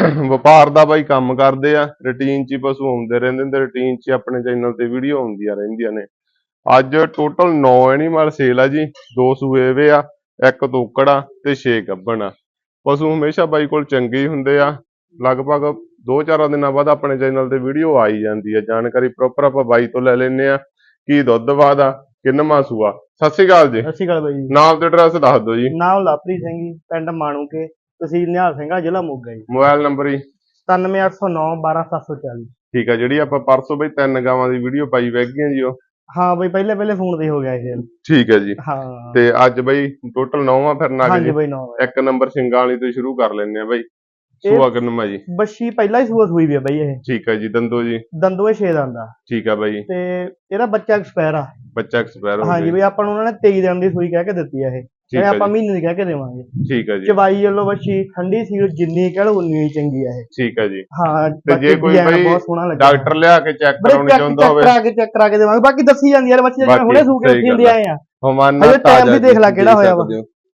ਵਪਾਰ ਦਾ ਬਾਈ ਕੰਮ ਕਰਦੇ ਆ ਰੁਟੀਨ 'ਚ ਪਸ਼ੂ ਆਉਂਦੇ ਰਹਿੰਦੇ ਨੇ ਰੁਟੀਨ 'ਚ ਆਪਣੇ ਚੈਨਲ ਤੇ ਵੀਡੀਓ ਆਉਂਦੀਆਂ ਰਹਿੰਦੀਆਂ ਨੇ। ਅੱਜ ਟੋਟਲ 9 ਐਨੀਮਲ ਸੇਲ ਆ ਜੀ ਦੋ ਸੂਏ ਵੇ ਆ ਇੱਕ ਤੋਕੜਾ ਤੇ 6 ਗੱਭਣ ਆ। ਪਸ਼ੂ ਹਮੇਸ਼ਾ ਬਾਈ ਕੋਲ ਚੰਗੇ ਹੀ ਹੁੰਦੇ ਆ। ਲਗਭਗ 2-4 ਦਿਨਾਂ ਬਾਅਦ ਆਪਣੇ ਚੈਨਲ ਤੇ ਵੀਡੀਓ ਆ ਹੀ ਜਾਂਦੀ ਆ। ਜਾਣਕਾਰੀ ਪ੍ਰੋਪਰ ਆਪਾਂ ਬਾਈ ਤੋਂ ਲੈ ਲੈਨੇ ਆ। ਕੀ ਦੁੱਧ ਬਾਦ ਆ ਕਿੰਨਵਾਂ ਸੂਆ? ਸਤਿ ਸ਼੍ਰੀ ਅਕਾਲ ਜੀ। ਸਤਿ ਸ਼੍ਰੀ ਅਕਾਲ ਬਾਈ ਜੀ। ਨਾਮ ਤੇ ਐਡਰੈਸ ਦੱਸ ਦਿਓ ਜੀ। ਨਾਮ ਲਾਪਰੀ ਸਿੰਘ ਜੀ ਪਿੰਡ ਮਾਣੂਕੇ। ਤਹਿਸੀਲ ਨਿਹਾਲ ਸਿੰਘਾ ਜ਼ਿਲ੍ਹਾ ਮੋਗਾ ਜੀ। ਮੋਬਾਈਲ ਨੰਬਰ ਜੀ। 97809 12740 ਠੀਕ ਆ ਜਿਹੜੀ ਆਪਾਂ ਪਰਸੋਂ ਬਈ ਤਿੰਨ ਗਾਵਾਂ ਦੀ ਵੀਡੀਓ ਪਾਈ ਵੈਗੀਆਂ ਜੀ ਉਹ। ਹਾਂ ਬਈ ਪਹਿਲੇ ਪਹਿਲੇ ਫੋਨ ਤੇ ਹੋ ਗਿਆ ਇਹ। ਠੀਕ ਹੈ ਜੀ। ਹਾਂ। ਤੇ ਅੱਜ ਬਈ ਟੋਟਲ 9ਵਾਂ ਫਿਰ ਨਗ ਹਾਂਜੀ ਜੀ ਬਈ ਨੌ ਇੱਕ ਨੰਬਰ ਸਿੰਘਾਂ ਵਾਲੀ ਤੋਂ ਸ਼ੁਰੂ ਕਰ ਲੈਂਦੇ ਆ ਬਈ। ਇਹ- ਸੂਆ ਕਿੰਨਵਾਂ ਜੀ। ਬੱਛੀ ਪਹਿਲਾਂ ਹੀ ਸੂਆ ਸੂਈ ਵੀ ਆ ਬਈ ਇਹ। ਠੀਕ ਹੈ ਜੀ ਦੰਦੋ ਜੀ। ਦੰਦੋਏ 6 ਦੰਦ ਠੀਕ ਆ ਬਈ। ਤੇ ਇਹਦਾ ਬੱਚਾ ਐਕਸਪਾਇਰ ਆ। ਬੱਚਾ ਐਕਸਪਾਇਰ ਹੋ ਹਾਂਜੀ ਬਈ ਆਪਾਂ ਨੂੰ ਉਹਨਾਂ ਨੇ 23 ਦਿਨ ਦੀ ਸੂਈ ਕਹਿ ਕੇ ਦਿੱਤੀ ਆ ਇਹ। ਇਹ ਆਪਾਂ ਮਹੀਨੇ ਦੀ ਕਹਿ ਕੇ ਦੇਵਾਂਗੇ। ਠੀਕ ਹੈ ਜੀ। ਚਵਾਈ ਵੱਲੋਂ ਬੱਛੀ ਠੰਡੀ ਸੀ ਜਿੰਨੀ ਕਹਿ ਲਓ ਉਨੀ ਹੀ ਚੰਗੀ ਆ ਇਹ। ਠੀਕ ਹੈ ਜੀ। ਹਾਂ ਤੇ ਜੇ ਕੋਈ ਬਈ ਬਹੁਤ ਸੋਹਣਾ ਲੱਗਿਆ। ਡਾਕਟਰ ਲਿਆ ਕੇ ਚੈੱਕ ਕਰਾਉਣੀ ਚੈੱਕ ਚਾਹੁੰਦਾ ਚੈੱਕ ਹੋਵੇ। ਕਰਾ ਕੇ ਚੈੱਕ ਕਰਾ ਕੇ ਦੇਵਾਂਗੇ। ਬਾਕੀ ਦੱਸੀ ਜਾਂਦੀ ਯਾਰ ਬੱਚੇ ਬਾਕੀ ਹੁਣੇ ਸੂ ਕੇ ਸਹੀ ਉੱਠੀ ਗੱਲ ਆਏ ਆ। ਹਮਾਨਾ ਵੀ ਦੇਖ ਲੈ ਕਿਹੜਾ ਹੋਇਆ ਵਾ।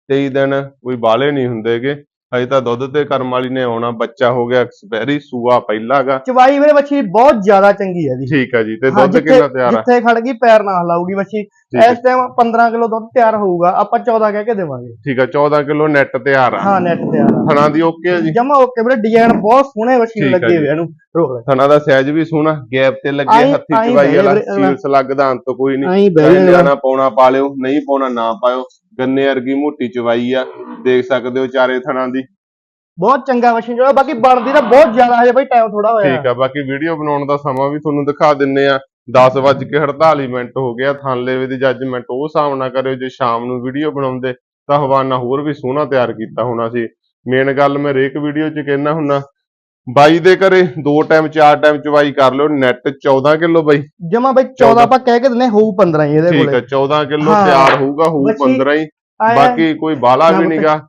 23 ਦਿਨ ਕੋਈ ਬਾਲੇ ਨਹੀਂ ਹੁੰਦੇਗੇ। ਹਜੇ ਤਾਂ ਦੁੱਧ ਤੇ ਕਰਮ ਵਾਲੀ ਨੇ ਆਉਣਾ ਬੱਚਾ ਹੋ ਗਿਆ ਐਕਸਪਾਇਰੀ ਸੂਆ ਪਹਿਲਾਗਾ। ਚਵਾਈ ਮੇਰੇ ਬੱਚੀ ਬਹੁਤ ਜ਼ਿਆਦਾ ਚੰਗੀ ਹੈ ਜੀ। ਠੀਕ ਹੈ ਜੀ ਤੇ ਹਾਂ, ਦੁੱਧ ਕਿੰਨਾ ਤਿਆਰ ਆ? ਜਿੱਥੇ ਖੜ ਗਈ ਪੈਰ ਨਾ ਹਿਲਾਊਗੀ ਬੱਚੀ ਹੈ ਇਸ ਟਾਈਮ 15 ਕਿਲੋ ਦੁੱਧ ਤਿਆਰ ਹੋਊਗਾ ਆਪਾਂ 14 ਕਹਿ ਕੇ ਦੇਵਾਂਗੇ। ਠੀਕ ਹੈ 14 ਕਿਲੋ ਨੈਟ ਤਿਆਰ ਆ। ਹਾਂ ਨੈਟ ਤਿਆਰ ਆ। ਥਣਾ ਦੀ ਓਕੇ ਆ ਜੀ। ਜਮਾ ਓਕੇ ਵੀਰੇ ਡਿਜ਼ਾਈਨ ਬਹੁਤ ਸੋਹਣੇ ਬੱਚੀ ਲੱਗੇ। ਹੋਏ ਇਹਨੂੰ। ਰੋਕ ਲੈ। ਥਣਾ ਦਾ ਸਾਈਜ਼ ਵੀ ਸੋਹਣਾ ਗੈਪ ਤੇ ਲੱਗੇ ਹੱਥੀ ਚਵਾਈ ਵਾਲਾ ਵੀਰੇ, ਸੀਲਸ ਲੱਗਦਾ ਅੰਤ ਕੋਈ ਨਹੀਂ। ਜਾਣਾ ਪਾਉਣਾ ਪਾ ਲਿਓ ਨਹੀਂ ਪਾਉਣਾ ਨਾ ਪਾਇਓ। ਗੰਨੇ ਵਰਗੀ ਮੋਟੀ ਚਵਾਈ ਆ। ਦੇਖ ਸਕਦੇ ਹੋ ਚਾਰੇ ਥਣਾ ਦੀ। ਬਹੁਤ ਚੰਗਾ ਬੱਚੀ ਜਿਹੜਾ ਬਾਕੀ ਬਣਦੀ ਤਾਂ ਬਹੁਤ ਜ਼ਿਆਦਾ ਹਜੇ ਬਈ ਟਾਈਮ ਥੋੜਾ ਹੋਇਆ। ਠੀਕ ਆ ਬਾਕੀ ਵੀਡੀਓ ਬਣਾਉਣ ਦਾ ਸਮਾਂ ਵੀ ਤੁਹਾਨੂੰ ਦਿਖਾ ਦਿੰਨੇ ਆ। 10 ਵੱਜ ਕੇ 48 ਮਿੰਟ ਹੋ ਗਿਆ ਥਾਨਲੇਵੇ ਦੀ ਜੱਜਮੈਂਟ ਉਹ ਨਾਲ ਕਰਿਓ ਜੇ ਸ਼ਾਮ ਨੂੰ ਵੀਡੀਓ ਬਣਾਉਂਦੇ ਤਾਂ ਹਵਾਨਾ ਹੋਰ ਵੀ ਸੋਹਣਾ ਤਿਆਰ ਕੀਤਾ ਹੋਣਾ ਸੀ। ਮੇਨ ਗੱਲ ਮੈਂ ਹਰੇਕ ਵੀਡੀਓ 'ਚ ਕਹਿਣਾ ਹੁੰਨਾ ਬਾਈ ਦੇ ਘਰੇ ਦੋ ਟਾਈਮ ਚਾਰ ਟਾਈਮ ਚਵਾਈ ਕਰ ਲਿਓ ਨੈਟ 14 ਕਿਲੋ ਬਾਈ। ਜਮਾ ਬਈ 14 ਆਪਾਂ ਕਹਿ ਕੇ ਦਿੰਨੇ ਹੋਊ 15 ਹੀ ਇਹਦੇ ਠੀਕ ਕੋਲੇ। ਆ 14 ਕਿਲੋ ਹਾਂ। ਤਿਆਰ ਹੋਊਗਾ ਹੋਊ ਬੱਚੀ 15 ਹੀ। ਆਏਂ ਬਾਕੀ ਕੋਈ ਬਾਲਾ ਵੀ ਨਹੀਂਗਾ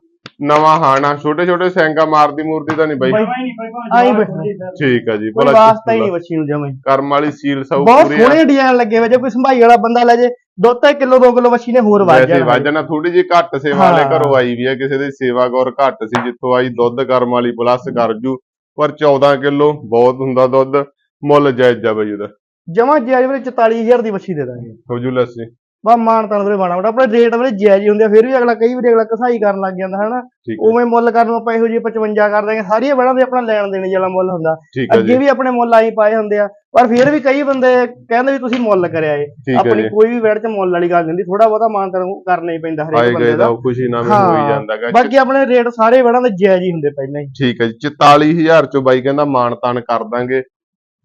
ਨਵਾਂ ਹਾਣਾ ਛੋਟੇ ਛੋਟੇ ਸੈਂਗਾ ਮਾਰਦੀ ਮੂਰਦੀ ਤਾਂ ਨਹੀਂ ਬਾਈ। ਬਈ ਆਈ ਬੈਠੇ ਠੀਕ ਆ ਜੀ ਕੋਈ ਭਲਾ ਵਾਸਤਾ ਹੀ ਨਹੀਂ ਬੱਚੀ ਨੂੰ ਜਮਾ ਹੀ ਕਰਮ ਵਾਲੀ ਸੀਲ ਸਭ ਬਹੁਤ ਪੂਰੀ ਆ। ਸੋਹਣੇ ਡਿਜ਼ਾਈਨ ਲੱਗੇ ਹੋਏ ਜੇ ਕੋਈ ਸੰਭਾਈ ਵਾਲਾ ਬੰਦਾ ਲੈ ਜੇ ਦੁੱਧ ਤਾਂ ਕਿਲੋ 2 ਕਿਲੋ ਬੱਚੀ ਨੇ ਹੋਰ ਵੱਧ ਵੈਸੇ ਜਾਣਾ। ਵਜਨ ਥੋੜੀ ਜਿਹੀ ਘੱਟ ਸੇਵਾ ਵਾਲੇ ਹਾਂ। ਘਰੋਂ ਆਈ ਵੀ ਹੈ ਕਿਸੇ ਦੀ ਸੇਵਾ ਗੌਰ ਘੱਟ ਸੀ ਜਿੱਥੋਂ ਆਈ ਦੁੱਧ ਕਰਮ ਵਾਲੀ ਪਲੱਸ ਕਰ ਜੂ। ਪਰ 14 ਕਿਲੋ ਬਹੁਤ ਹੁੰਦਾ ਦੁੱਧ। ਮੁੱਲ ਜਾਇਜ਼ ਆ ਬਈ ਉਹਦਾ। ਜਮਾ ਜਾਇਜ਼ ਵੀਰੇ 44000 ਦੀ ਬੱਚੀ ਦੇ ਦਾਂਗੇ। ਹੋਜੂ ਲੱਸੀ। ਬਾ ਮਾਨ ਤਾਂ ਵੀਰੇ ਬਾਣਾ ਬੜਾ ਆਪਣੇ ਰੇਟ ਵੀਰੇ ਜਾਇਜ਼ ਹੀ ਹੁੰਦੇ ਆ ਫਿਰ ਵੀ ਅਗਲਾ ਕਈ ਵਾਰੀ ਅਗਲਾ ਕਸਾਈ ਕਰਨ ਲੱਗ ਜਾਂਦਾ ਹਨਾ? ਉਵੇਂ ਮੁੱਲ ਕਰਨ ਨੂੰ ਆਪਾਂ ਇਹੋ ਜਿਹੇ 55 ਕਰ ਦਾਂਗੇ ਸਾਰੀਆਂ ਬੜਾਂ ਦੇ ਆਪਣਾ ਲੈਣ ਦੇਣ ਵਾਲਾ ਮੁੱਲ ਹੁੰਦਾ। ਅੱਗੇ ਵੀ ਆਪਣੇ ਮੁੱਲ ਆਈ ਪਾਏ ਹੁੰਦੇ ਆ ਪਰ ਫਿਰ ਵੀ ਕਈ ਬੰਦੇ ਕਹਿੰਦੇ ਵੀ ਤੁਸੀਂ ਮੁੱਲ ਕਰਿਆ ਏ। ਆਪਣੀ ਕੋਈ ਵੀ ਵੈੜ ਚ ਮੁੱਲ ਵਾਲੀ ਗੱਲ ਨਹੀਂ ਥੋੜਾ ਬਹੁਤਾ ਮਾਨ ਤਾਂ ਕਰਨਾ ਹੀ ਪੈਂਦਾ ਹਰੇਕ ਬੰਦੇ ਦਾ। ਖੁਸ਼ੀ ਨਾਲ ਵੀ ਹਾਂ। ਹੋ ਹੀ ਜਾਂਦਾਗਾ ਬਾਕੀ ਆਪਣੇ ਰੇਟ ਸਾਰੇ ਵੜਾਂ ਦੇ ਜਾਇਜ਼ ਹੀ ਹੁੰਦੇ ਪਹਿਲਾਂ ਹੀ। ਠੀਕ ਹੈ ਜੀ 44000 ਚੋਂ ਬਾਈ ਕਹਿੰਦਾ ਮਾਣ ਤਾਣ ਕਰ ਦਾਂਗੇ।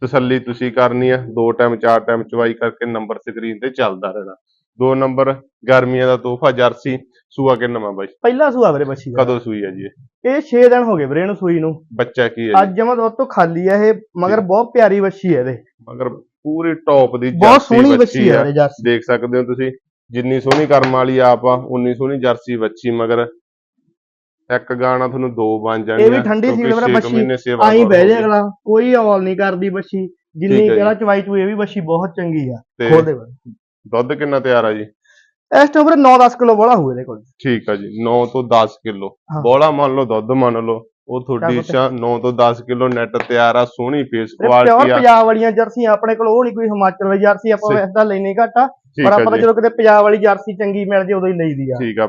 ਤਸੱਲੀ ਤੁਸੀਂ ਕਰਨੀ ਆ ਦੋ ਟਾਈਮ ਚਾਰ ਟਾਈਮ ਚਵਾਈ ਕਰਕੇ ਨੰਬਰ ਸਕਰੀਨ ਤੇ ਚੱਲਦਾ ਰਹਿਣਾ। ਦੋ ਨੰਬਰ ਗਰਮੀਆਂ ਦਾ ਤੋਹਫਾ ਜਰਸੀ ਸੂਆ ਕਿੰਨਵਾਂ ਬਾਈ? ਪਹਿਲਾ ਸੂਆ ਵੀਰੇ ਬੱਚੀ ਦਾ। ਕਦੋਂ ਸੂਈ ਹੈ ਜੀ ਇਹ? ਇਹ 6 ਦਿਨ ਹੋ ਗਏ ਵੀਰੇ ਇਹਨੂੰ ਸੂਈ ਨੂੰ। ਬੱਚਾ ਕੀ ਹੈ ਜੀ? ਅੱਜ ਜਮਾ ਦੁੱਧ ਤੋਂ ਖਾਲੀ ਆ ਇਹ ਮਗਰ ਬਹੁਤ ਪਿਆਰੀ ਬੱਚੀ ਹੈ ਇਹਦੇ। ਮਗਰ ਪੂਰੀ ਟੌਪ ਦੀ ਬਹੁਤ ਜਰਸੀ ਸੋਹਣੀ ਬੱਚੀ ਆ ਹੈ ਇਹ ਜਰਸੀ। ਦੇਖ ਸਕਦੇ ਹੋ ਤੁਸੀਂ ਜਿੰਨੀ ਸੋਹਣੀ ਕਰਮ ਵਾਲੀ ਆਪ ਆ ਉਨੀ ਸੋਹਣੀ ਜਰਸੀ ਬੱਚੀ ਮਗਰ ਇੱਕ ਗਾਣਾ ਤੁਹਾਨੂੰ ਦੋ ਬਣ ਜਾਣੀਆਂ ਇਹ ਵੀ ਠੰਡੀ ਸੀਲ ਕੁ ਬੱਚੀ। ਆਈ ਬਹਿ। ਜਾ ਅਗਲਾ ਕੋਈ ਔਲ ਨਹੀਂ ਕਰਦੀ ਬੱਚੀ। ਜਿੰਨੀ ਠੀਕ ਹੈ ਜੀ। ਕਿਹੜਾ ਚਵਾਈ ਚੂਈ ਇਹ ਵੀ ਬੱਚੀ ਬਹੁਤ ਚੰਗੀ ਆ। ਤੇ ਖੋਲ ਦੇ। ਦੁੱਧ ਕਿੰਨਾ ਤਿਆਰ ਆ ਜੀ? ਇਸ ਤੋਂ ਵੀਰੇ 9-10 ਕਿਲੋ ਬੋਲਾ ਹੋਊ ਇਹਦੇ ਕੋਲ। ਠੀਕ ਆ ਜੀ 9 ਤੋਂ 10 ਕਿਲੋ। ਹਾਂ। ਬੋਲਾ ਮੰਨ ਲਓ ਦੁੱਧ ਮੰਨ ਲਓ ਉਹ ਤੁਹਾਡੀ ਇੱਛਾ 9 ਤੋਂ 10 ਕਿਲੋ ਨੈਟ ਤਿਆਰ ਆ ਸੋਹਣੀ ਫੇਸ ਪਿਓਰ ਕੁਆਲਿਟੀ ਆ। ਪੰਜਾਬ ਵਾਲੀਆਂ ਜਰਸੀਆਂ ਆਪਣੇ ਕੋਲ ਉਹ ਨਹੀਂ ਕੋਈ ਹਿਮਾਚਲ ਵਾਲੀ ਜਰਸੀ ਆਪਾਂ ਸਹੀ। ਵੈਸੇ ਲੈਣੀ ਘੱਟ ਆ। ਠੀਕ ਪਰ ਆ ਆਪਾਂ ਤਾਂ ਜੀ। ਜਦੋਂ ਕਿਤੇ ਪੰਜਾਬ ਵਾਲੀ ਜਰਸੀ ਚੰਗੀ ਮਿਲ ਜੇ ਉਦੋਂ ਹੀ ਲਈਦੀ ਆ। ਠੀਕ ਆ।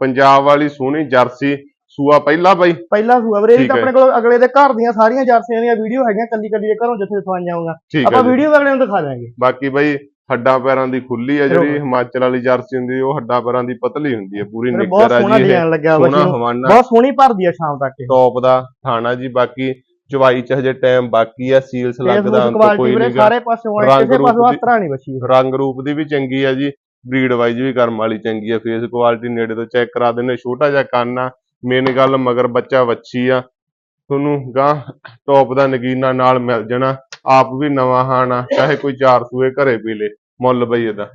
ਪੰਜਾਬ ਵਾਲੀ ਸੋਹਣੀ ਜਰਸੀ ਸੂਆ ਪਹਿਲਾ ਬਾਈ? ਪਹਿਲਾ ਸੂਆ ਵੀਰੇ ਇਹ ਠੀਕ ਤਾਂ ਹੈ। ਆਪਣੇ ਕੋਲ ਅਗਲੇ ਦੇ ਘਰ ਦੀਆਂ ਸਾਰੀਆਂ ਜਰਸੀਆਂ ਦੀਆਂ ਵੀਡੀਓ ਹੈਗੀਆਂ ਕੱਲੀ ਕੱਲੀ ਦੇ ਘਰੋਂ ਜਿੱਥੇ ਸਵਾਈਆਂ ਠੀਕ ਆ ਆਪਾਂ ਜੀ। ਵੀਡੀਓ ਅਗਲੇ ਨੂੰ ਦਿਖਾ ਦਾਂਗੇ ਬਾਕੀ ਬਾਈ ਹੱਡਾਂ ਪੈਰਾਂ ਦੀ ਖੁੱਲੀ ਆ ਜਿਹੜੀ। ਹਿਮਾਚਲ ਵਾਲੀ ਜਰਸੀ ਹੁੰਦੀ ਉਹ ਹੱਡਾਂ ਪੈਰਾਂ ਦੀ ਪਤਲੀ ਹੁੰਦੀ ਹੈ ਪੂਰੀ ਨਿੱਗਰ ਆ ਜੀ ਹਵਾਨਾ। ਬਹੁਤ ਸੋਹਣੀ ਭਰਦੀ ਆ ਸ਼ਾਮ ਤੱਕ ਟੌਪ ਦਾ ਥਾਣਾ ਜੀ ਬਾਕੀ ਚਵਾਈ ਚ ਹਜੇ ਟਾਈਮ ਬਾਕੀ ਆ ਸੀਲਸ ਲੱਗਦਾ ਅੰਤ ਕੋਈ ਨਹੀਂ ਸਾਰੇ ਪਾਸੇ ਰੰਗ ਕਿਸੇ ਪਾਸੋਂ ਹੱਥ ਨਹੀਂ ਬੱਚੀ ਰੰਗ ਰੂਪ ਦੀ ਵੀ ਚੰਗੀ ਆ ਜੀ ਬਰੀਡ ਵਾਈਜ਼ ਵੀ ਕਰਮ ਵਾਲੀ ਚੰਗੀ ਆ ਫੇਸ ਕੁਆਲਿਟੀ ਨੇੜੇ ਤੋਂ ਚੈੱਕ ਕਰਾ ਦਿੰਦੇ ਛੋਟਾ ਜਿਹਾ ਕੰਨ ਆ ਮੇਨ ਗੱਲ ਮਗਰ ਬੱਚਾ ਵੱਛੀ ਆ ਤੁਹਾਨੂੰ ਗਾਂ ਟੌਪ ਦਾ ਨਗੀਨਾ ਨਾਲ ਮਿਲ ਜਾਣਾ। ਆਪ ਵੀ ਨਵਾਂ ਹਾਣਾ ਚਾਹੇ ਕੋਈ ਚਾਰ ਸੂਏ ਘਰੇ ਪੀ ਲੇ ਮੁੱਲ ਬਈ ਇਹਦਾ।